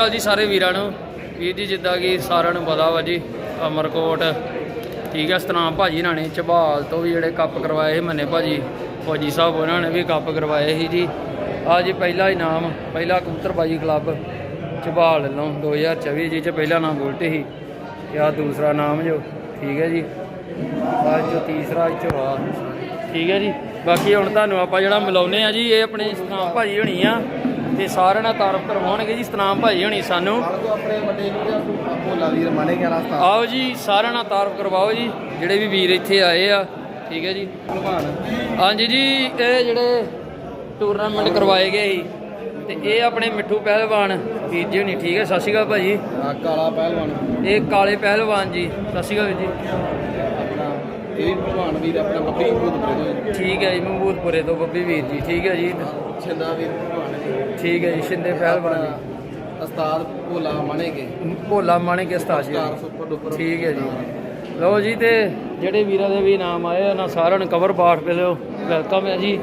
ਗੱਲ ਜੀ ਸਾਰੇ ਵੀਰਾਂ ਨੂੰ। ਵੀਰ ਜੀ, ਜਿੱਦਾਂ ਕਿ ਸਾਰਿਆਂ ਨੂੰ ਪਤਾ ਵਾ ਜੀ, ਅਮਰਕੋਟ। ਠੀਕ ਹੈ ਸਤਨਾਮ ਭਾਜੀ ਇਹਨਾਂ ਨੇ ਝਬਾਲ ਤੋਂ ਵੀ ਜਿਹੜੇ ਕੱਪ ਕਰਵਾਏ ਸੀ, ਮੰਨੇ ਭਾਜੀ। ਫੌਜੀ ਸਾਹਿਬ ਉਹਨਾਂ ਨੇ ਵੀ ਕੱਪ ਕਰਵਾਏ ਸੀ ਜੀ। ਅੱਜ ਪਹਿਲਾ ਇਨਾਮ, ਪਹਿਲਾ ਕਬੂਤਰਬਾਜੀ ਕਲੱਬ ਝਬਾਲ ਵੱਲੋਂ 2024 ਜੀ ਚ ਪਹਿਲਾ ਨਾਮ ਬੁਲਟ ਸੀ। ਤੇ ਆ ਦੂਸਰਾ ਨਾਮ ਜੋ, ਠੀਕ ਹੈ ਜੀ। ਅੱਜ ਜੋ ਤੀਸਰਾ ਇਹ ਠੀਕ ਹੈ ਜੀ। ਬਾਕੀ ਹੁਣ ਤੁਹਾਨੂੰ ਆਪਾਂ ਜਿਹੜਾ ਮਿਲਾਉਨੇ ਆ ਜੀ, ਇਹ ਆਪਣੇ ਸਤਨਾਮ ਭਾਜੀ ਹੋਣੀ ਆ। ਤੇ ਸਾਰਿਆਂ ਨਾਲ ਤਾਰਫ ਕਰਵਾਉਣਗੇ ਜੀ। ਸਤਨਾਮ ਭਾਜੀ ਹੋਣੀ ਸਾਨੂੰ। ਆਓ ਜੀ ਸਾਰਿਆਂ ਨਾਲ ਤਾਰਫ ਕਰਵਾਓ ਜੀ। ਜਿਹੜੇ ਵੀ ਵੀਰ ਇੱਥੇ ਆਏ ਆ ਠੀਕ ਹੈ ਜੀ। ਹਾਂਜੀ ਜੀ ਇਹ ਜਿਹੜੇ ਟੂਰਨਾਮੈਂਟ ਕਰਵਾਏ ਗਏ ਸੀ ਤੇ ਇਹ ਆਪਣੇ ਮਿੱਠੂ ਪਹਿਲਵਾਨ ਵੀਰ ਜੀ ਹੋਣੀ ਠੀਕ ਹੈ। ਸਤਿ ਸ਼੍ਰੀ ਅਕਾਲ ਭਾਜੀ ਆ ਕਾਲਾ ਪਹਿਲਵਾਨ। ਇਹ ਕਾਲੇ ਪਹਿਲਵਾਨ ਜੀ। ਸਤਿ ਸ਼੍ਰੀ ਅਕਾਲ ਵੀਰ ਜੀ। ਇਹ ਵੀ ਭਲਵਾਨ ਵੀਰ ਆਪਣਾ ਬੱਬੀ ਭੂਤਪੁਰੇ ਤੋਂ ਠੀਕ ਹੈ ਜੀ ਮਹਬੂਦਪੁਰੇ ਤੋਂ ਬੱਬੀ ਵੀਰ ਜੀ ਠੀਕ ਹੈ ਜੀ। ਛਿੰਦਾ ਵੀਰ ਠੀਕ ਹੈ ਜੀ ਸ਼ਿੰਦੇ ਪਹਿਲਵਾਨ ਜੀ। ਉਸਤਾਦ ਭੋਲਾ ਮਾਨੇਗੇ ਭੋਲਾ ਮਾਣੇ ਕੇ ਸਤਾਜ ਜੀ। 400 ਉੱਪਰ ਉੱਪਰ ਠੀਕ ਹੈ ਜੀ। ਲਓ ਜੀ ਤੇ ਜਿਹੜੇ ਵੀਰਾਂ ਦੇ ਵੀ ਨਾਮ ਆਏ ਉਹਨਾਂ ਸਾਰਿਆਂ ਨੂੰ ਕਵਰ ਬਾਟ ਪੇ ਲਿਓ ਵੈਲਕਮ ਹੈ ਜੀ।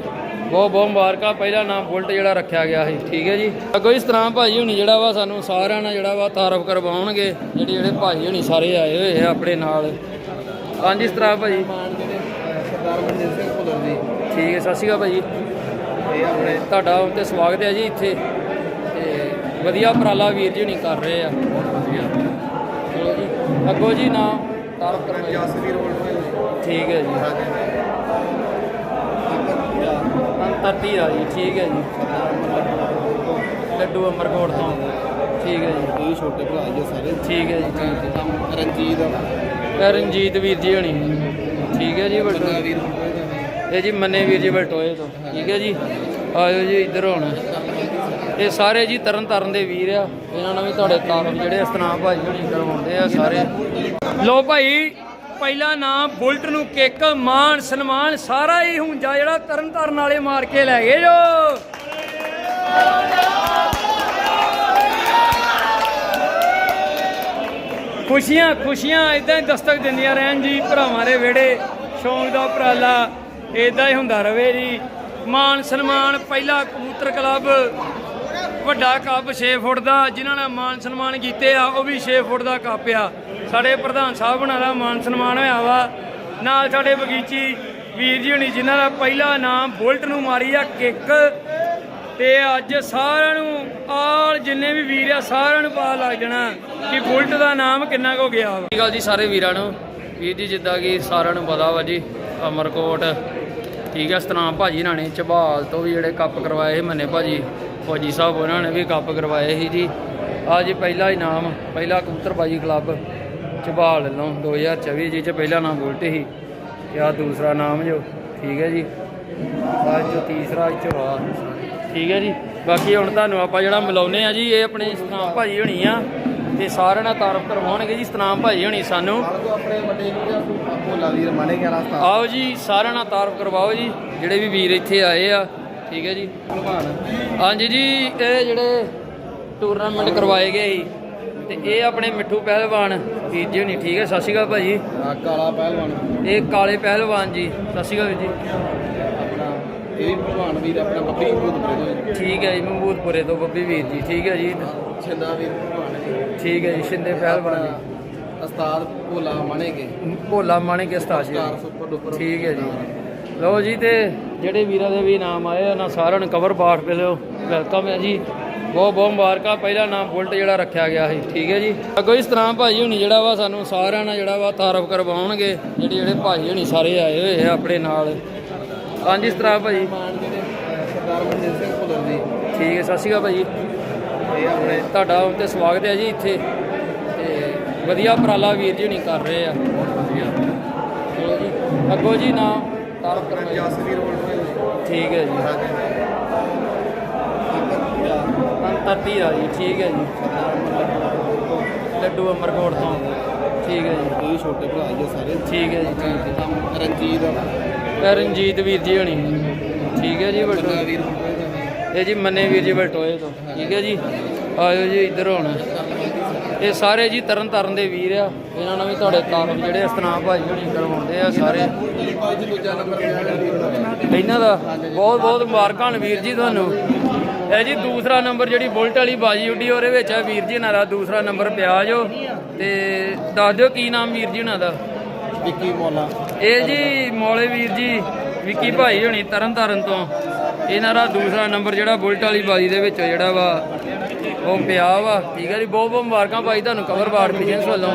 ਬਹੁਤ ਬਹੁਤ ਮੁਬਾਰਕਾਂ। ਪਹਿਲਾ ਨਾਮ ਬੁਲਟ ਜਿਹੜਾ ਰੱਖਿਆ ਗਿਆ ਸੀ। ਠੀਕ ਹੈ ਜੀ। ਅੱਗੋਂ ਇਸ ਤਰ੍ਹਾਂ ਭਾਜੀ ਹੁਣੀ ਜਿਹੜਾ ਵਾ ਸਾਨੂੰ ਸਾਰਿਆਂ ਨਾਲ ਜਿਹੜਾ ਵਾ ਤਾਰਫ ਕਰਵਾਉਣਗੇ। ਜਿਹੜੇ ਜਿਹੜੇ ਭਾਜੀ ਹੁਣੀ ਸਾਰੇ ਆਏ ਹੋਏ ਆ ਆਪਣੇ ਨਾਲ। ਹਾਂਜੀ ਇਸ ਤਰ੍ਹਾਂ ਅਹ, ਸਰਦਾਰ ਮਨਜੀਤ ਸਿੰਘ ਭੁੱਲਰ ਜੀ। ਠੀਕ ਹੈ ਸਤਿ ਸ਼੍ਰੀ ਅਕਾਲ ਇਹ ਆਪਣੇ। ਤੁਹਾਡਾ ਤੇ ਸਵਾਗਤ ਹੈ ਜੀ ਇੱਥੇ। ਤੇ ਵਧੀਆ ਉਪਰਾਲਾ ਵੀਰ ਜੀ ਹੁਣੀ ਕਰ ਰਹੇ ਆ। ਚਲੋ ਜੀ ਅੱਗੋਂ ਜੀ ਨਾਮ ਕਰਵਾਈਏ ਜਸਵੀਰ ਹੋਲਡ ਠੀਕ ਹੈ ਜੀ। ਅੰਤਰਤੀ ਆ ਜੀ ਠੀਕ ਹੈ ਜੀ। ਲੱਡੂ ਅਮਰਕੋਟ ਤੋਂ। ਠੀਕ ਹੈ ਜੀ। ਇਹ ਛੋਟੇ ਭਰਾ ਜੀ ਸਾਰੇ। ਠੀਕ ਹੈ ਜੀ। ਠੀਕ ਹੈ ਰਣਜੀਤ ਰਣਜੀਤ ਵੀਰ ਜੀ ਹੋਣੀ। ਠੀਕ ਹੈ ਜੀ ਬਲਟੋ ਵੀਰ। ਇਹ ਜੀ ਮੰਨੇ ਵੀਰ ਜੀ ਬਲਟੋਏ ਤੋਂ। ਠੀਕ ਹੈ ਜੀ? ਆਇਓ ਜੀ ਇੱਧਰ ਹੁਣ। ਇਹ ਸਾਰੇ ਜੀ ਤਰਨ ਤਾਰਨ ਦੇ ਵੀਰ ਆ। ਇਹਨਾਂ ਨਾਲ ਵੀ ਤੁਹਾਡੇ ਤਾਰਫ ਜਿਹੜੇ ਸਤਨਾਮ ਭਾਜੀ ਹੋਣੀ ਕਰਵਾਉਂਦੇ ਆ ਸਾਰੇ। ਲੋ ਭਾਈ, ਪਹਿਲਾ ਨਾਮ ਬੁਲਟ ਨੂੰ ਕਿੱਕ ਮਾਨ ਸਨਮਾਨ, ਸਾਰਾ ਹੀ ਹੁੰਜਾ ਜਿਹੜਾ ਤਰਨ ਤਾਰਨ ਵਾਲੇ ਮਾਰ ਕੇ ਲੈ ਗਏ ਜੋ। ਖੁਸ਼ੀਆਂ ਖੁਸ਼ੀਆਂ ਇਦਾਂ ਹੀ ਦਸਤਕ ਦਿੰਦੀਆਂ ਰਹਿਣ ਜੀ ਭਰਾਵਾਂ ਦੇ ਵਿਹੜੇ, ਸ਼ੌਂਕ ਦਾ ਉਪਰਾਲਾ। ਇਦਾਂ ਹੀ ਹੁੰਦਾ ਰਵੇ ਜੀ। ਮਾਨ ਸਨਮਾਨ, ਪਹਿਲਾ ਕਬੂਤਰ ਕਲੱਬ, ਵੱਡਾ ਕੱਪ 6 ਫੁੱਟ ਦਾ, ਜਿਨ੍ਹਾਂ ਨੇ ਮਾਨ ਸਨਮਾਨ ਕੀਤੇ ਆ, ਉਹ ਵੀ 6 ਫੁੱਟ ਦਾ ਕੱਪ ਆ। ਸਾਡੇ ਪ੍ਰਧਾਨ ਸਾਹਿਬ ਬਣਾ ਦਾ ਮਾਨ ਸਨਮਾਨ ਹੋਇਆ ਵਾ। ਨਾਲ ਸਾਡੇ ਬਗੀਚੀ ਵੀਰ ਜੀ ਹੁਣੀ, ਜਿਨ੍ਹਾਂ ਦਾ ਪਹਿਲਾ ਨਾਮ ਬੁਲਟ ਨੂੰ ਮਾਰੀ ਆ, ਕਿੱਕ। ਤੇ ਅੱਜ ਸਾਰਿਆਂ ਨੂੰ, ਆਲ ਜਿੰਨੇ ਵੀ ਵੀਰ ਆ, ਸਾਰਿਆਂ ਨੂੰ ਪਤਾ ਲੱਗ ਜਾਣਾ ਕਿ ਬੁਲਟ ਦਾ ਨਾਮ ਕਿੰਨਾ ਕੁ ਹੋ ਗਿਆ ਵਾ। ਗੱਲ ਜੀ ਸਾਰੇ ਵੀਰਾਂ ਨੂੰ। ਵੀਰ ਜੀ, ਜਿੱਦਾਂ ਕਿ ਸਾਰਿਆਂ ਨੂੰ ਪਤਾ ਵਾ ਜੀ, ਅਮਰਕੋਟ ਠੀਕ ਹੈ ਸਤਨਾਮ ਭਾਜੀ ਇਹਨਾਂ ਨੇ ਝਬਾਲ ਤੋਂ ਵੀ ਜਿਹੜੇ ਕੱਪ ਕਰਵਾਏ ਸੀ, ਮੰਨੇ ਭਾਜੀ, ਫੌਜੀ ਸਾਹਿਬ ਉਹਨਾਂ ਨੇ ਵੀ ਕੱਪ ਕਰਵਾਏ ਸੀ ਜੀ। ਅੱਜ ਪਹਿਲਾ ਇਨਾਮ ਪਹਿਲਾ ਕਬੂਤਰਬਾਜੀ ਕਲੱਬ ਝਬਾਲ ਵੱਲੋਂ 2024 ਜੀ ਚ ਪਹਿਲਾ ਨਾਮ ਬੁਲਟ ਸੀ। ਤੇ ਆ ਦੂਸਰਾ ਨਾਮ ਜੋ, ਠੀਕ ਹੈ ਜੀ। ਆ ਜੋ ਤੀਸਰਾ ਇਹ ਠੀਕ ਹੈ ਜੀ। ਬਾਕੀ ਹੁਣ ਤੁਹਾਨੂੰ ਆਪਾਂ ਜਿਹੜਾ ਮਿਲਾਉਨੇ ਆ ਜੀ, ਇਹ ਆਪਣੇ ਸਤਨਾਮ ਭਾਜੀ ਹੋਣੀ ਆ। ਤੇ ਸਾਰਿਆਂ ਨਾਲ ਤਾਰਫ ਕਰਵਾਉਣਗੇ ਜੀ। ਸਤਨਾਮ ਭਾਜੀ ਹੋਣੀ ਸਾਨੂੰ। ਆਓ ਜੀ, ਸਾਰਿਆਂ ਨਾਲ ਤਾਰਫ ਕਰਵਾਓ ਜੀ। ਜਿਹੜੇ ਵੀ ਵੀਰ ਇੱਥੇ ਆਏ ਆ, ਠੀਕ ਹੈ ਜੀ। ਹਾਂਜੀ ਜੀ, ਇਹ ਜਿਹੜੇ ਟੂਰਨਾਮੈਂਟ ਕਰਵਾਏ ਗਏ ਸੀ, ਤੇ ਇਹ ਆਪਣੇ ਮਿੱਠੂ ਪਹਿਲਵਾਨ ਵੀਰ ਜੀ ਹੋਣੀ, ਠੀਕ ਹੈ, ਸਤਿ ਸ਼੍ਰੀ ਅਕਾਲ ਭਾਜੀ ਕਾਲਾ ਪਹਿਲਵਾਨ ਇਹ ਕਾਲੇ ਪਹਿਲਵਾਨ ਜੀ, ਸਤਿ ਸ਼੍ਰੀ ਅਕਾਲ ਜੀ। ਇਹ ਭਲਵਾਨ ਵੀਰ ਆਪਣਾ ਬੱਬੀ ਭੂਤਪੁਰੇ ਤੋਂ ਠੀਕ ਹੈ ਜੀ ਮਹਬੂਦਪੁਰੇ ਤੋਂ ਬੱਬੀ ਵੀਰ ਜੀ, ਠੀਕ ਹੈ ਜੀ। ਛਿੰਦਾ ਵੀਰ। ਠੀਕ ਹੈ ਜੀ ਸ਼ਿੰਦੇ ਪਹਿਲਵਾਨ ਜੀ ਉਸਤਾਦ ਭੋਲਾ ਮਾਨੇਗੇ ਭੋਲਾ ਮਾਣੇ ਕੇ ਸਤਾਜ ਜੀ 400 ਉੱਪਰ ਉੱਪਰ ਠੀਕ ਹੈ ਜੀ। ਲਓ ਜੀ ਤੇ ਜਿਹੜੇ ਵੀਰਾਂ ਦੇ ਵੀ ਨਾਮ ਆਏ ਉਹਨਾਂ ਸਾਰਿਆਂ ਨੂੰ ਕਵਰ ਬਾਟ ਪੇ ਲਿਓ ਵੈਲਕਮ ਹੈ ਜੀ। ਬਹੁਤ ਬਹੁਤ ਮੁਬਾਰਕਾਂ। ਪਹਿਲਾ ਨਾਮ ਬੁਲਟ ਜਿਹੜਾ ਰੱਖਿਆ ਗਿਆ ਸੀ। ਠੀਕ ਹੈ ਜੀ। ਅੱਗੋਂ ਇਸ ਤਰ੍ਹਾਂ ਭਾਜੀ ਹੁਣੀ ਜਿਹੜਾ ਵਾ ਸਾਨੂੰ ਸਾਰਿਆਂ ਨਾਲ ਜਿਹੜਾ ਵਾ ਤਾਰਫ ਕਰਵਾਉਣਗੇ। ਜਿਹੜੇ ਜਿਹੜੇ ਭਾਜੀ ਹੁਣੀ ਸਾਰੇ ਆਏ ਹੋਏ ਆ ਆਪਣੇ ਨਾਲ। ਹਾਂਜੀ ਇਸ ਤਰ੍ਹਾਂ ਅਹ, ਸਰਦਾਰ ਮਨਜੀਤ ਸਿੰਘ ਭੁੱਲਰ ਜੀ। ਠੀਕ ਹੈ ਸਤਿ ਸ਼੍ਰੀ ਅਕਾਲ ਭਾਜੀ ਇਹ ਆਪਣੇ ਤੁਹਾਡਾ ਤੇ ਸਵਾਗਤ ਹੈ ਜੀ ਇੱਥੇ। ਤੇ ਵਧੀਆ ਉਪਰਾਲਾ ਵੀਰ ਜੀ ਹੁਣੀ ਕਰ ਰਹੇ ਆ। ਚਲੋ ਜੀ ਅੱਗੋਂ ਜੀ ਨਾਮ ਤਾਰਫ ਕਰਵਾਈਏ ਜਸਵੀਰ ਹੋਲਡ ਠੀਕ ਹੈ ਜੀ। ਅੰਤਰਤੀ ਆ ਜੀ ਠੀਕ ਹੈ ਜੀ। ਲੱਡੂ ਅਮਰਕੋਟ ਤੋਂ। ਠੀਕ ਹੈ ਜੀ। ਇਹ ਛੋਟੇ ਭਰਾ ਜੀ ਸਾਰੇ। ਠੀਕ ਹੈ ਜੀ। ਠੀਕ ਹੈ ਰਣਜੀਤ ਰਣਜੀਤ ਵੀਰ ਜੀ ਹੋਣੀ। ਠੀਕ ਹੈ ਜੀ ਬਲਟੋ ਵੀਰ ਇਹ ਜੀ ਮੰਨੇ ਵੀਰ ਜੀ ਬਲਟੋਏ ਤੋਂ। ਠੀਕ ਹੈ ਜੀ? ਆਇਓ ਜੀ ਇੱਧਰ ਹੁਣ। ਇਹ ਸਾਰੇ ਜੀ ਤਰਨ ਤਾਰਨ ਦੇ ਵੀਰ ਆ। ਇਹਨਾਂ ਨਾਲ ਵੀ ਤੁਹਾਡੇ ਤਾਰਫ ਜਿਹੜੇ ਸਤਨਾਮ ਭਾਜੀ ਹੋਣੀ ਕਰਵਾਉਂਦੇ ਆ ਸਾਰੇ। ਇਹਨਾਂ ਦਾ ਬਹੁਤ ਬਹੁਤ ਮੁਬਾਰਕਾਂ ਵੀਰ ਜੀ ਤੁਹਾਨੂੰ। ਇਹ ਜੀ ਦੂਸਰਾ ਨੰਬਰ ਜਿਹੜੀ ਬੁਲਟ ਵਾਲੀ ਬਾਜੀ ਉੱਡੀ ਉਹਦੇ ਵਿੱਚ ਹੈ ਵੀਰ ਜੀ ਨਾਲ ਦਾ ਦੂਸਰਾ ਨੰਬਰ ਪਿਆ ਜੋ ਤੇ ਦੱਸ ਦਿਓ ਕੀ ਨਾਮ ਵੀਰ ਜੀ ਉਹਨਾਂ ਦਾ? ਵਿੱਕੀ ਮੋਲਾ। ਇਹ ਜੀ ਮੌਲੇ ਵੀਰ ਜੀ ਵਿੱਕੀ ਭਾਈ ਹੋਣੀ ਤਰਨ ਤਾਰਨ ਤੋਂ। ਇਹਨਾਂ ਦਾ ਦੂਸਰਾ ਨੰਬਰ ਜਿਹੜਾ ਬੁਲਟ ਵਾਲੀ ਬਾਜੀ ਦੇ ਵਿੱਚ ਜਿਹੜਾ ਵਾ ਉਹ ਪਿਆ ਵਾ। ਠੀਕ ਹੈ ਜੀ ਬਹੁਤ ਬਹੁਤ ਮੁਬਾਰਕਾਂ ਭਾਈ ਤੁਹਾਨੂੰ ਕਵਰ ਬਾੜ ਬਿਜ਼ਨਸ ਵੱਲੋਂ।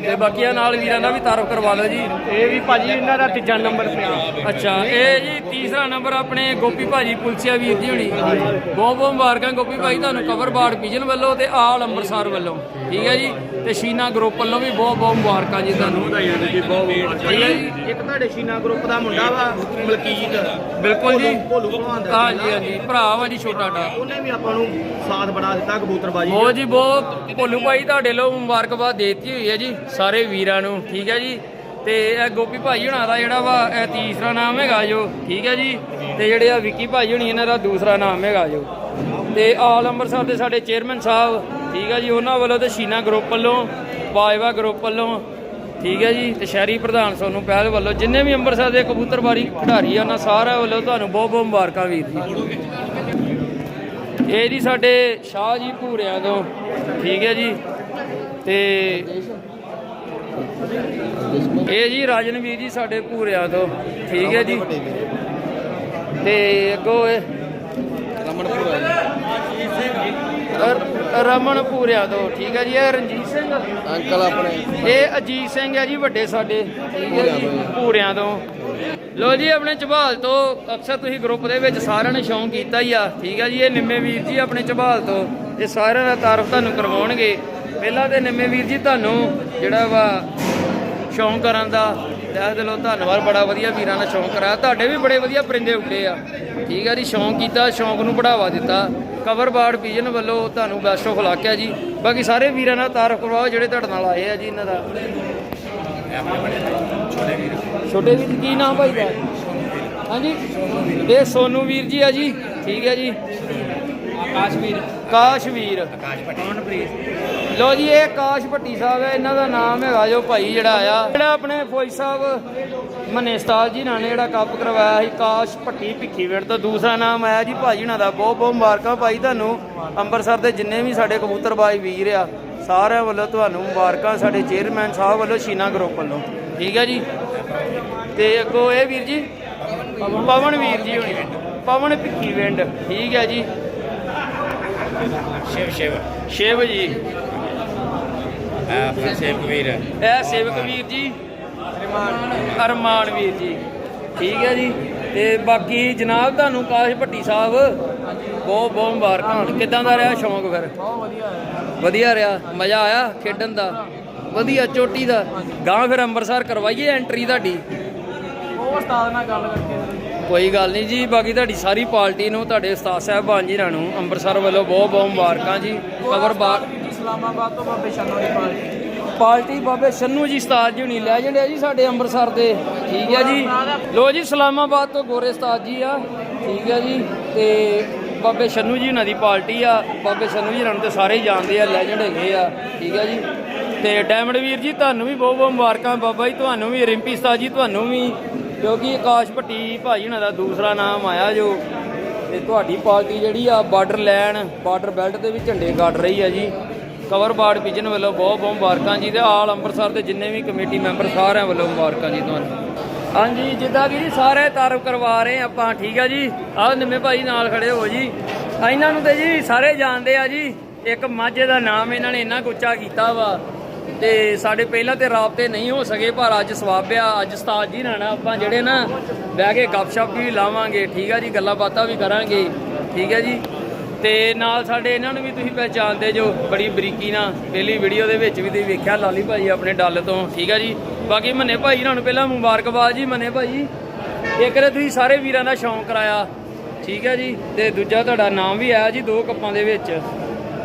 ਤੇ ਬਾਕੀਆਂ ਨਾਲ ਵੀਰਾਂ ਦਾ ਵੀ ਤਾਰਫ ਕਰਵਾ ਲਓ ਜੀ। ਇਹ ਵੀ ਭਾਜੀ ਇਹਨਾਂ ਦਾ ਤੀਜਾ ਨੰਬਰ ਪਿਆ। ਅੱਛਾ ਇਹ ਜੀ ਤੀਸਰਾ ਨੰਬਰ ਆਪਣੇ ਗੋਪੀ ਭਾਜੀ ਪੁਲਸੀਆ ਵੀਰ ਜੀ ਹੋਣੀ। ਬਹੁਤ ਬਹੁਤ ਮੁਬਾਰਕਾਂ ਗੋਪੀ ਭਾਈ ਤੁਹਾਨੂੰ ਕਵਰ ਬਾੜ ਪਿਜਨ ਵੱਲੋਂ ਤੇ ਆਲ ਅੰਮ੍ਰਿਤਸਰ ਵੱਲੋਂ। ਠੀਕ ਹੈ ਜੀ? ਤੇ ਸ਼ੀਨਾ ਗਰੁੱਪ ਵੱਲੋਂ ਵੀ ਬਹੁਤ ਬਹੁਤ ਮੁਬਾਰਕਾਂ ਜੀ ਤੁਹਾਨੂੰ। ਵਧਾਈਆਂ ਜੀ ਬਹੁਤ ਬਹੁਤ ਠੀਕ ਹੈ ਜੀ? ਇੱਕ ਤੁਹਾਡੇ ਸ਼ੀਨਾ ਗਰੁੱਪ ਦਾ ਮੁੰਡਾ ਵਾ ਮਲਕੀਤ। ਬਿਲਕੁਲ ਜੀ। ਭੋਲੂ ਭਲਵਾਨ ਦਾ ਹਾਂਜੀ ਹਾਂਜੀ ਭਰਾ ਵਾ ਜੀ ਛੋਟਾ ਡਾ। ਉਹਨੇ ਵੀ ਆਪਾਂ ਨੂੰ ਸਾਥ ਬੜਾ ਦਿੱਤਾ ਕਬੂਤਰਬਾਜੀ ਬਹੁਤ ਜੀ ਬਹੁਤ। ਭੋਲੂ ਭਾਈ ਤੁਹਾਡੇ ਲੋ ਮੁਬਾਰਕਬਾਦ ਦੇਤੀ ਹੋਈ ਹੈ ਜੀ ਸਾਰੇ ਵੀਰਾਂ ਨੂੰ। ਠੀਕ ਹੈ ਜੀ? ਤੇ ਇਹ ਗੋਪੀ ਭਾਈ ਹੁਣਾਂ ਦਾ ਜਿਹੜਾ ਵਾ, ਇਹ ਤੀਸਰਾ ਨਾਮ ਹੈਗਾ ਜੋ, ਠੀਕ ਹੈ ਜੀ? ਤੇ ਜਿਹੜੇ ਆ ਵਿੱਕੀ ਭਾਈ ਹੁਣੀ, ਇਹਨਾਂ ਦਾ ਦੂਸਰਾ ਨਾਮ ਹੈਗਾ ਜੋ। ਤੇ ਆਲ ਅੰਮ੍ਰਿਤਸਰ ਦੇ ਸਾਡੇ ਚੇਅਰਮੈਨ ਸਾਹਿਬ, ਠੀਕ ਹੈ ਜੀ? ਉਹਨਾਂ ਵੱਲੋਂ ਤੇ ਸ਼ੀਨਾ ਗਰੁੱਪ ਵੱਲੋਂ ਬਾਜਵਾ ਗਰੁੱਪ ਵੱਲੋਂ, ਠੀਕ ਹੈ ਜੀ? ਤੇ ਸ਼ਹਿਰੀ ਪ੍ਰਧਾਨ ਸੋਨੂੰ ਪਹਿਲ ਵੱਲੋਂ, ਜਿੰਨੇ ਵੀ ਅੰਮ੍ਰਿਤਸਰ ਦੇ ਕਬੂਤਰਬਾਰੀ ਖਿਡਾਰੀ ਆ, ਉਹਨਾਂ ਸਾਰਿਆਂ ਵੱਲੋਂ ਤੁਹਾਨੂੰ ਬਹੁਤ ਬਹੁਤ ਮੁਬਾਰਕਾਂ ਵੀਰ ਜੀ। ਇਹ ਜੀ ਸਾਡੇ ਸ਼ਾਹ ਜੀ ਭੂਰਿਆਂ ਤੋਂ, ਠੀਕ ਹੈ ਜੀ? ਤੇ ਇਹ ਜੀ ਰਾਜਨਵੀਰ ਜੀ ਸਾਡੇ ਭੂਰਿਆਂ ਤੋਂ ਠੀਕ ਹੈ ਜੀ। ਤੇ ਅੱਗੋਂ ਇਹ ਰਮਨਪੁਰਾ ਰ- ਰਮਨ ਭੂਰਿਆਂ ਤੋਂ ਠੀਕ ਹੈ ਜੀ ਇਹ ਰਣਜੀਤ ਸਿੰਘ। ਅੰਕਲ ਆਪਣੇ। ਇਹ ਅਜੀਤ ਸਿੰਘ ਹੈ ਜੀ ਵੱਡੇ ਸਾਡੇ ਠੀਕ ਹੈ ਜੀ ਭੂਰਿਆਂ ਤੋਂ। ਲੋ ਜੀ ਆਪਣੇ ਝਬਾਲ ਤੋਂ ਅਕਸਰ ਤੁਸੀਂ ਗਰੁੱਪ ਦੇ ਵਿੱਚ ਸਾਰਿਆਂ ਨੇ ਸ਼ੌਂਕ ਕੀਤਾ ਹੀ ਆ ਠੀਕ ਹੈ ਜੀ ਇਹ ਨਿੰਮੇ ਵੀਰ ਜੀ ਆਪਣੇ ਝਬਾਲ ਤੋਂ ਇਹ ਸਾਰਿਆਂ ਦਾ ਤਾਰਫ ਤੁਹਾਨੂੰ ਕਰਵਾਉਣਗੇ। ਪਹਿਲਾਂ ਤੇ ਨਿੰਮੇ ਵੀਰ ਜੀ ਤੁਹਾਨੂੰ ਜਿਹੜਾ ਵਾ ਸ਼ੌਂਕ ਕਰਨ ਦਾ। ਤਹਿ ਦਿਲੋਂ ਧੰਨਵਾਦ, ਬੜਾ ਵਧੀਆ ਵੀਰਾਂ ਦਾ ਸ਼ੌਂਕ ਕਰਾਇਆ। ਤੁਹਾਡੇ ਵੀ ਬੜੇ ਵਧੀਆ ਪਰਿੰਦੇ ਉੱਡੇ ਆ। ਠੀਕ ਹੈ ਜੀ, ਸ਼ੌਂਕ ਕੀਤਾ, ਸ਼ੌਂਕ ਨੂੰ ਬੜਾਵਾ ਦਿੱਤਾ। ਕਵਰ ਬਾਰਡ ਪੀਜਨ ਵੱਲੋਂ ਤੁਹਾਨੂੰ ਬੈਸਟ ਆਫ ਲੱਕ ਹੈ ਜੀ। ਬਾਕੀ ਸਾਰੇ ਵੀਰਾਂ ਨਾਲ ਤਾਰਫ ਕਰਵਾਓ ਜਿਹੜੇ ਤੁਹਾਡੇ ਨਾਲ ਆਏ ਆ ਜੀ ਇਹਨਾਂ ਦਾ। ਛੋਟੇ ਵੀਰ, ਕੀ ਨਾਮ ਭਾਈ ਦਾ? ਹਾਂਜੀ, ਇਹ ਸੋਨੂ ਵੀਰ ਜੀ ਆ ਜੀ। ਠੀਕ ਹੈ ਜੀ। ਆਕਾਸ਼ਵੀਰ ਕਾਸ਼ਵੀਰ ਲੋ ਜੀ, ਇਹ ਆਕਾਸ਼ ਭੱਟੀ ਸਾਹਿਬ ਹੈ, ਇਹਨਾਂ ਦਾ ਨਾਮ ਹੈਗਾ ਜੋ ਭਾਈ ਜਿਹੜਾ ਆਇਆ। ਜਿਹੜਾ ਆਪਣੇ ਫੌਜ ਸਾਹਿਬ, ਮਨੇ ਜੀ ਨਾਲ ਜਿਹੜਾ ਕੱਪ ਕਰਵਾਇਆ ਸੀ ਕਾਸ਼ ਭੱਟੀ ਭਿੱਖੀਵਿੰਡ ਤੋਂ ਦੂਸਰਾ ਨਾਮ ਆਇਆ ਜੀ ਭਾਈ ਉਹਨਾਂ ਦਾ। ਬਹੁਤ ਬਹੁਤ ਮੁਬਾਰਕਾਂ ਭਾਈ ਤੁਹਾਨੂੰ। ਅੰਮ੍ਰਿਤਸਰ ਦੇ ਜਿੰਨੇ ਵੀ ਸਾਡੇ ਕਬੂਤਰਬਾਜ਼ ਵੀਰ ਆ, ਸਾਰਿਆਂ ਵੱਲੋਂ ਤੁਹਾਨੂੰ ਮੁਬਾਰਕਾਂ, ਸਾਡੇ ਚੇਅਰਮੈਨ ਸਾਹਿਬ ਵੱਲੋਂ, ਸ਼ੀਨਾ ਗਰੁੱਪ ਵੱਲੋਂ। ਠੀਕ ਹੈ ਜੀ? ਤੇ ਅੱਗੋਂ ਇਹ ਵੀਰ ਜੀ, ਪਵਨ ਵੀਰ ਜੀ ਹੋਣੀ। ਪਵਨ ਭਿੱਖੀਵਿੰਡ। ਠੀਕ ਹੈ ਜੀ? ਸ਼ਿਵ ਸ਼ਿਵ। ਸ਼ਿਵ ਜੀ। ਆਪਣਾ ਸੇਵ ਕਬੀਰ। ਇਹ ਸੇਵਕ ਵੀਰ ਜੀ। ਅਰਮਾਨ ਵੀਰ ਜੀ। ਠੀਕ ਹੈ ਜੀ। ਤੇ ਬਾਕੀ ਜਨਾਬ ਤੁਹਾਨੂੰ ਕਾਸ਼ ਭੱਟੀ ਸਾਹਿਬ ਬਹੁਤ ਬਹੁਤ ਮੁਬਾਰਕਾਂ। ਹੋਣ ਕਿਦਾਂ ਦਾ ਰਿਹਾ ਸ਼ੌਂਕ ਫਿਰ? ਬਹੁਤ ਵਧੀਆ ਵਧੀਆ ਰਿਹਾ। ਮਜ਼ਾ ਆਇਆ ਖੇਡਣ ਦਾ? ਵਧੀਆ ਚੋਟੀ ਦਾ। ਗਾਂ ਫਿਰ ਅੰਮ੍ਰਿਤਸਰ ਕਰਵਾਈਏ ਐਂਟਰੀ ਤੁਹਾਡੀ। ਉਹ ਉਸਤਾਦ ਨਾਲ ਗੱਲ ਕਰਕੇ ਕੋਈ ਗੱਲ ਨਹੀਂ ਜੀ ਬਾਕੀ ਤੁਹਾਡੀ ਸਾਰੀ ਪਾਰਟੀ ਨੂੰ ਤੁਹਾਡੇ ਉਸਤਾਦ ਸਾਹਿਬਾਨ ਜੀ ਨੂੰ ਅੰਮ੍ਰਿਤਸਰ ਵੱਲੋਂ ਬਹੁਤ ਬਹੁਤ ਮੁਬਾਰਕਾਂ ਜੀ। ਖਬਰ ਬਾਤ ਇਸਲਾਮਾਬਾਦ ਤੋਂ ਬਾਬੇ ਸ਼ਾਨੋ ਦੀ ਪਾਰਟੀ। ਪਾਰਟੀ ਬਾਬੇ ਸੰਨੂ ਜੀ ਉਸਤਾਦ ਜੀ ਹੁਣੀ ਲੈਜੈਂਡ ਹੈ ਜੀ ਸਾਡੇ ਅੰਮ੍ਰਿਤਸਰ ਦੇ। ਠੀਕ ਹੈ ਜੀ। ਲੋ ਜੀ ਇਸਲਾਮਾਬਾਦ ਤੋਂ ਗੋਰੇ ਉਸਤਾਦ ਜੀ ਆ। ਠੀਕ ਹੈ ਜੀ। ਤੇ ਬਾਬੇ ਸੰਨੂ ਜੀ ਉਹਨਾਂ ਦੀ ਪਾਰਟੀ ਆ। ਬਾਬੇ ਸੰਨੂ ਜੀ ਉਹਨਾਂ ਤੇ ਸਾਰੇ ਹੀ ਜਾਣਦੇ ਆ ਲੈਜੈਂਡ ਹੈਗੇ ਆ। ਠੀਕ ਹੈ ਜੀ। ਤੇ ਡਾਇਮੰਡ ਵੀਰ ਜੀ ਤੁਹਾਨੂੰ ਵੀ ਬਹੁਤ ਬਹੁਤ ਮੁਬਾਰਕਾਂ। ਬਾਬਾ ਜੀ ਤੁਹਾਨੂੰ ਵੀ ਰਿੰਪੀ ਉਸਤਾਦ ਜੀ ਤੁਹਾਨੂੰ ਵੀ। ਕਿਉਂਕਿ ਆਕਾਸ਼ ਭੱਟੀ ਭਾਜੀ ਉਹਨਾਂ ਦਾ ਦੂਸਰਾ ਨਾਮ ਆਇਆ ਜੋ, ਤੇ ਤੁਹਾਡੀ ਪਾਰਟੀ ਜਿਹੜੀ ਆ ਬਾਰਡਰ ਲਾਈਨ ਬਾਰਡਰ ਬੈਲਟ ਦੇ ਵੀ ਝੰਡੇ ਗੱਡ ਰਹੀ ਆ ਜੀ। ਕਵਰ ਬਾਰਡ ਪਿਜਨ ਵੱਲੋਂ ਬਹੁਤ ਬਹੁਤ ਮੁਬਾਰਕਾਂ ਜੀ, ਤੇ ਆਲ ਅੰਮ੍ਰਿਤਸਰ ਦੇ ਜਿੰਨੇ ਵੀ ਕਮੇਟੀ ਮੈਂਬਰ ਸਾਰਿਆਂ ਵੱਲੋਂ ਮੁਬਾਰਕਾਂ ਜੀ ਤੁਹਾਨੂੰ। ਹਾਂਜੀ, ਜਿੱਦਾਂ ਕਿ ਜੀ ਸਾਰੇ ਤਾਰਫ ਕਰਵਾ ਰਹੇ ਆਪਾਂ, ਠੀਕ ਆ ਜੀ? ਆਹ ਨਿੰਮੇ ਭਾਈ ਨਾਲ ਖੜੇ ਹੋ ਜੀ। ਇਹਨਾਂ ਨੂੰ ਤੇ ਜੀ ਸਾਰੇ ਜਾਣਦੇ ਆ ਜੀ, ਇੱਕ ਮਾਝੇ ਦਾ ਨਾਮ ਇਹਨਾਂ ਨੇ ਇੰਨਾ ਕੁ ਉੱਚਾ ਕੀਤਾ ਵਾ। ਤੇ ਸਾਡੇ ਪਹਿਲਾਂ ਤੇ ਰਾਬਤੇ ਨਹੀਂ ਹੋ ਸਕੇ, ਪਰ ਅੱਜ ਸਵਾਬਿਆ ਅੱਜ ਉਸਤਾਦ ਜੀ ਨਾਲ ਆਪਾਂ ਜਿਹੜੇ ਨਾ ਬਹਿ ਕੇ ਗੱਪਸ਼ਪ ਵੀ ਲਾਵਾਂਗੇ, ਠੀਕ ਆ ਜੀ, ਗੱਲਾਂ ਬਾਤਾਂ ਵੀ ਕਰਾਂਗੇ, ਠੀਕ ਹੈ ਜੀ। ਤੇ ਨਾਲ ਸਾਡੇ ਇਹਨਾਂ ਨੂੰ ਵੀ ਤੁਸੀਂ ਪਹਿਚਾਣਦੇ ਜੋ, ਬੜੀ ਬਰੀਕੀ ਨਾਲ, ਪਹਿਲੀ ਵੀਡੀਓ ਦੇ ਵਿੱਚ ਵੀ ਤੁਸੀਂ ਵੇਖਿਆ, ਲਾਲੀ ਭਾਈ ਆਪਣੇ ਡੱਲ ਤੋਂ, ਠੀਕ ਹੈ ਜੀ। ਬਾਕੀ ਮੰਨੇ ਭਾਈ ਇਹਨਾਂ ਨੂੰ ਪਹਿਲਾਂ ਮੁਬਾਰਕਬਾਦ ਜੀ, ਮੰਨੇ ਭਾਈ। ਇੱਕ ਰੇ ਤੁਸੀਂ ਸਾਰੇ ਵੀਰਾਂ ਦਾ ਸ਼ੌਂਕ ਕਰਾਇਆ, ਠੀਕ ਹੈ ਜੀ, ਤੇ ਦੂਜਾ ਤੁਹਾਡਾ ਨਾਮ ਵੀ ਆਇਆ ਜੀ, ਦੋ ਕੱਪਾਂ ਦੇ ਵਿੱਚ।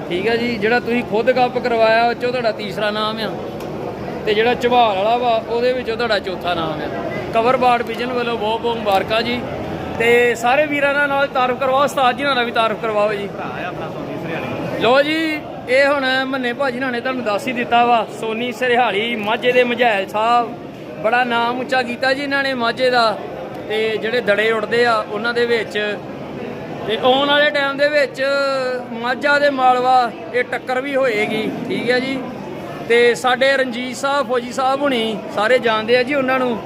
ਠੀਕ ਹੈ ਜੀ ਜਿਹੜਾ ਤੁਸੀਂ ਖੁਦ ਕੱਪ ਕਰਵਾਇਆ ਉਹ 'ਚੋਂ ਤੁਹਾਡਾ ਤੀਸਰਾ ਨਾਮ ਆ। ਤੇ ਜਿਹੜਾ ਝਵਾਲ ਵਾਲਾ ਵਾ ਉਹਦੇ ਵਿੱਚੋਂ ਤੁਹਾਡਾ ਚੌਥਾ ਨਾਮ ਆ। ਕਵਰ ਬਾਰਡ ਵਿਜਨ ਵੱਲੋਂ ਬਹੁਤ ਬਹੁਤ ਮੁਬਾਰਕਾਂ ਜੀ। ਤੇ ਸਾਰੇ ਵੀਰਾਂ ਨਾਲ ਤਾਰਫ ਕਰਵਾਓ ਉਸਤਾਦ ਜੀ ਨਾਲ ਵੀ ਤਾਰਫ ਕਰਵਾਓ ਜੀ। ਲੋ ਜੀ ਇਹ ਹੁਣ ਮੰਨੇ ਭਾਜੀ ਨਾਲ ਨੇ ਤੁਹਾਨੂੰ ਦੱਸ ਹੀ ਦਿੱਤਾ ਵਾ ਸੋਨੀ ਸਰਹਾਲੀ ਮਾਝੇ ਦੇ ਮਝੈਲ ਸਾਹਿਬ। ਬੜਾ ਨਾਮ ਉੱਚਾ ਕੀਤਾ ਜੀ ਇਹਨਾਂ ਨੇ ਮਾਝੇ ਦਾ। ਤੇ ਜਿਹੜੇ ਦੜੇ ਉੱਡਦੇ ਆ ਉਹਨਾਂ ਦੇ ਵਿੱਚ ਤੇ ਆਉਣ ਵਾਲੇ ਟਾਈਮ ਦੇ ਵਿੱਚ ਮਾਝਾ ਦੇ ਮਾਲਵਾ, ਇਹ ਟੱਕਰ ਵੀ ਹੋਏਗੀ, ਠੀਕ ਹੈ ਜੀ? ਤੇ ਸਾਡੇ ਰਣਜੀਤ ਸਾਹਿਬ, ਫੌਜੀ ਸਾਹਿਬ ਹੁਣੀ ਸਾਰੇ ਜਾਣਦੇ ਆ ਜੀ ਉਹਨਾਂ ਨੂੰ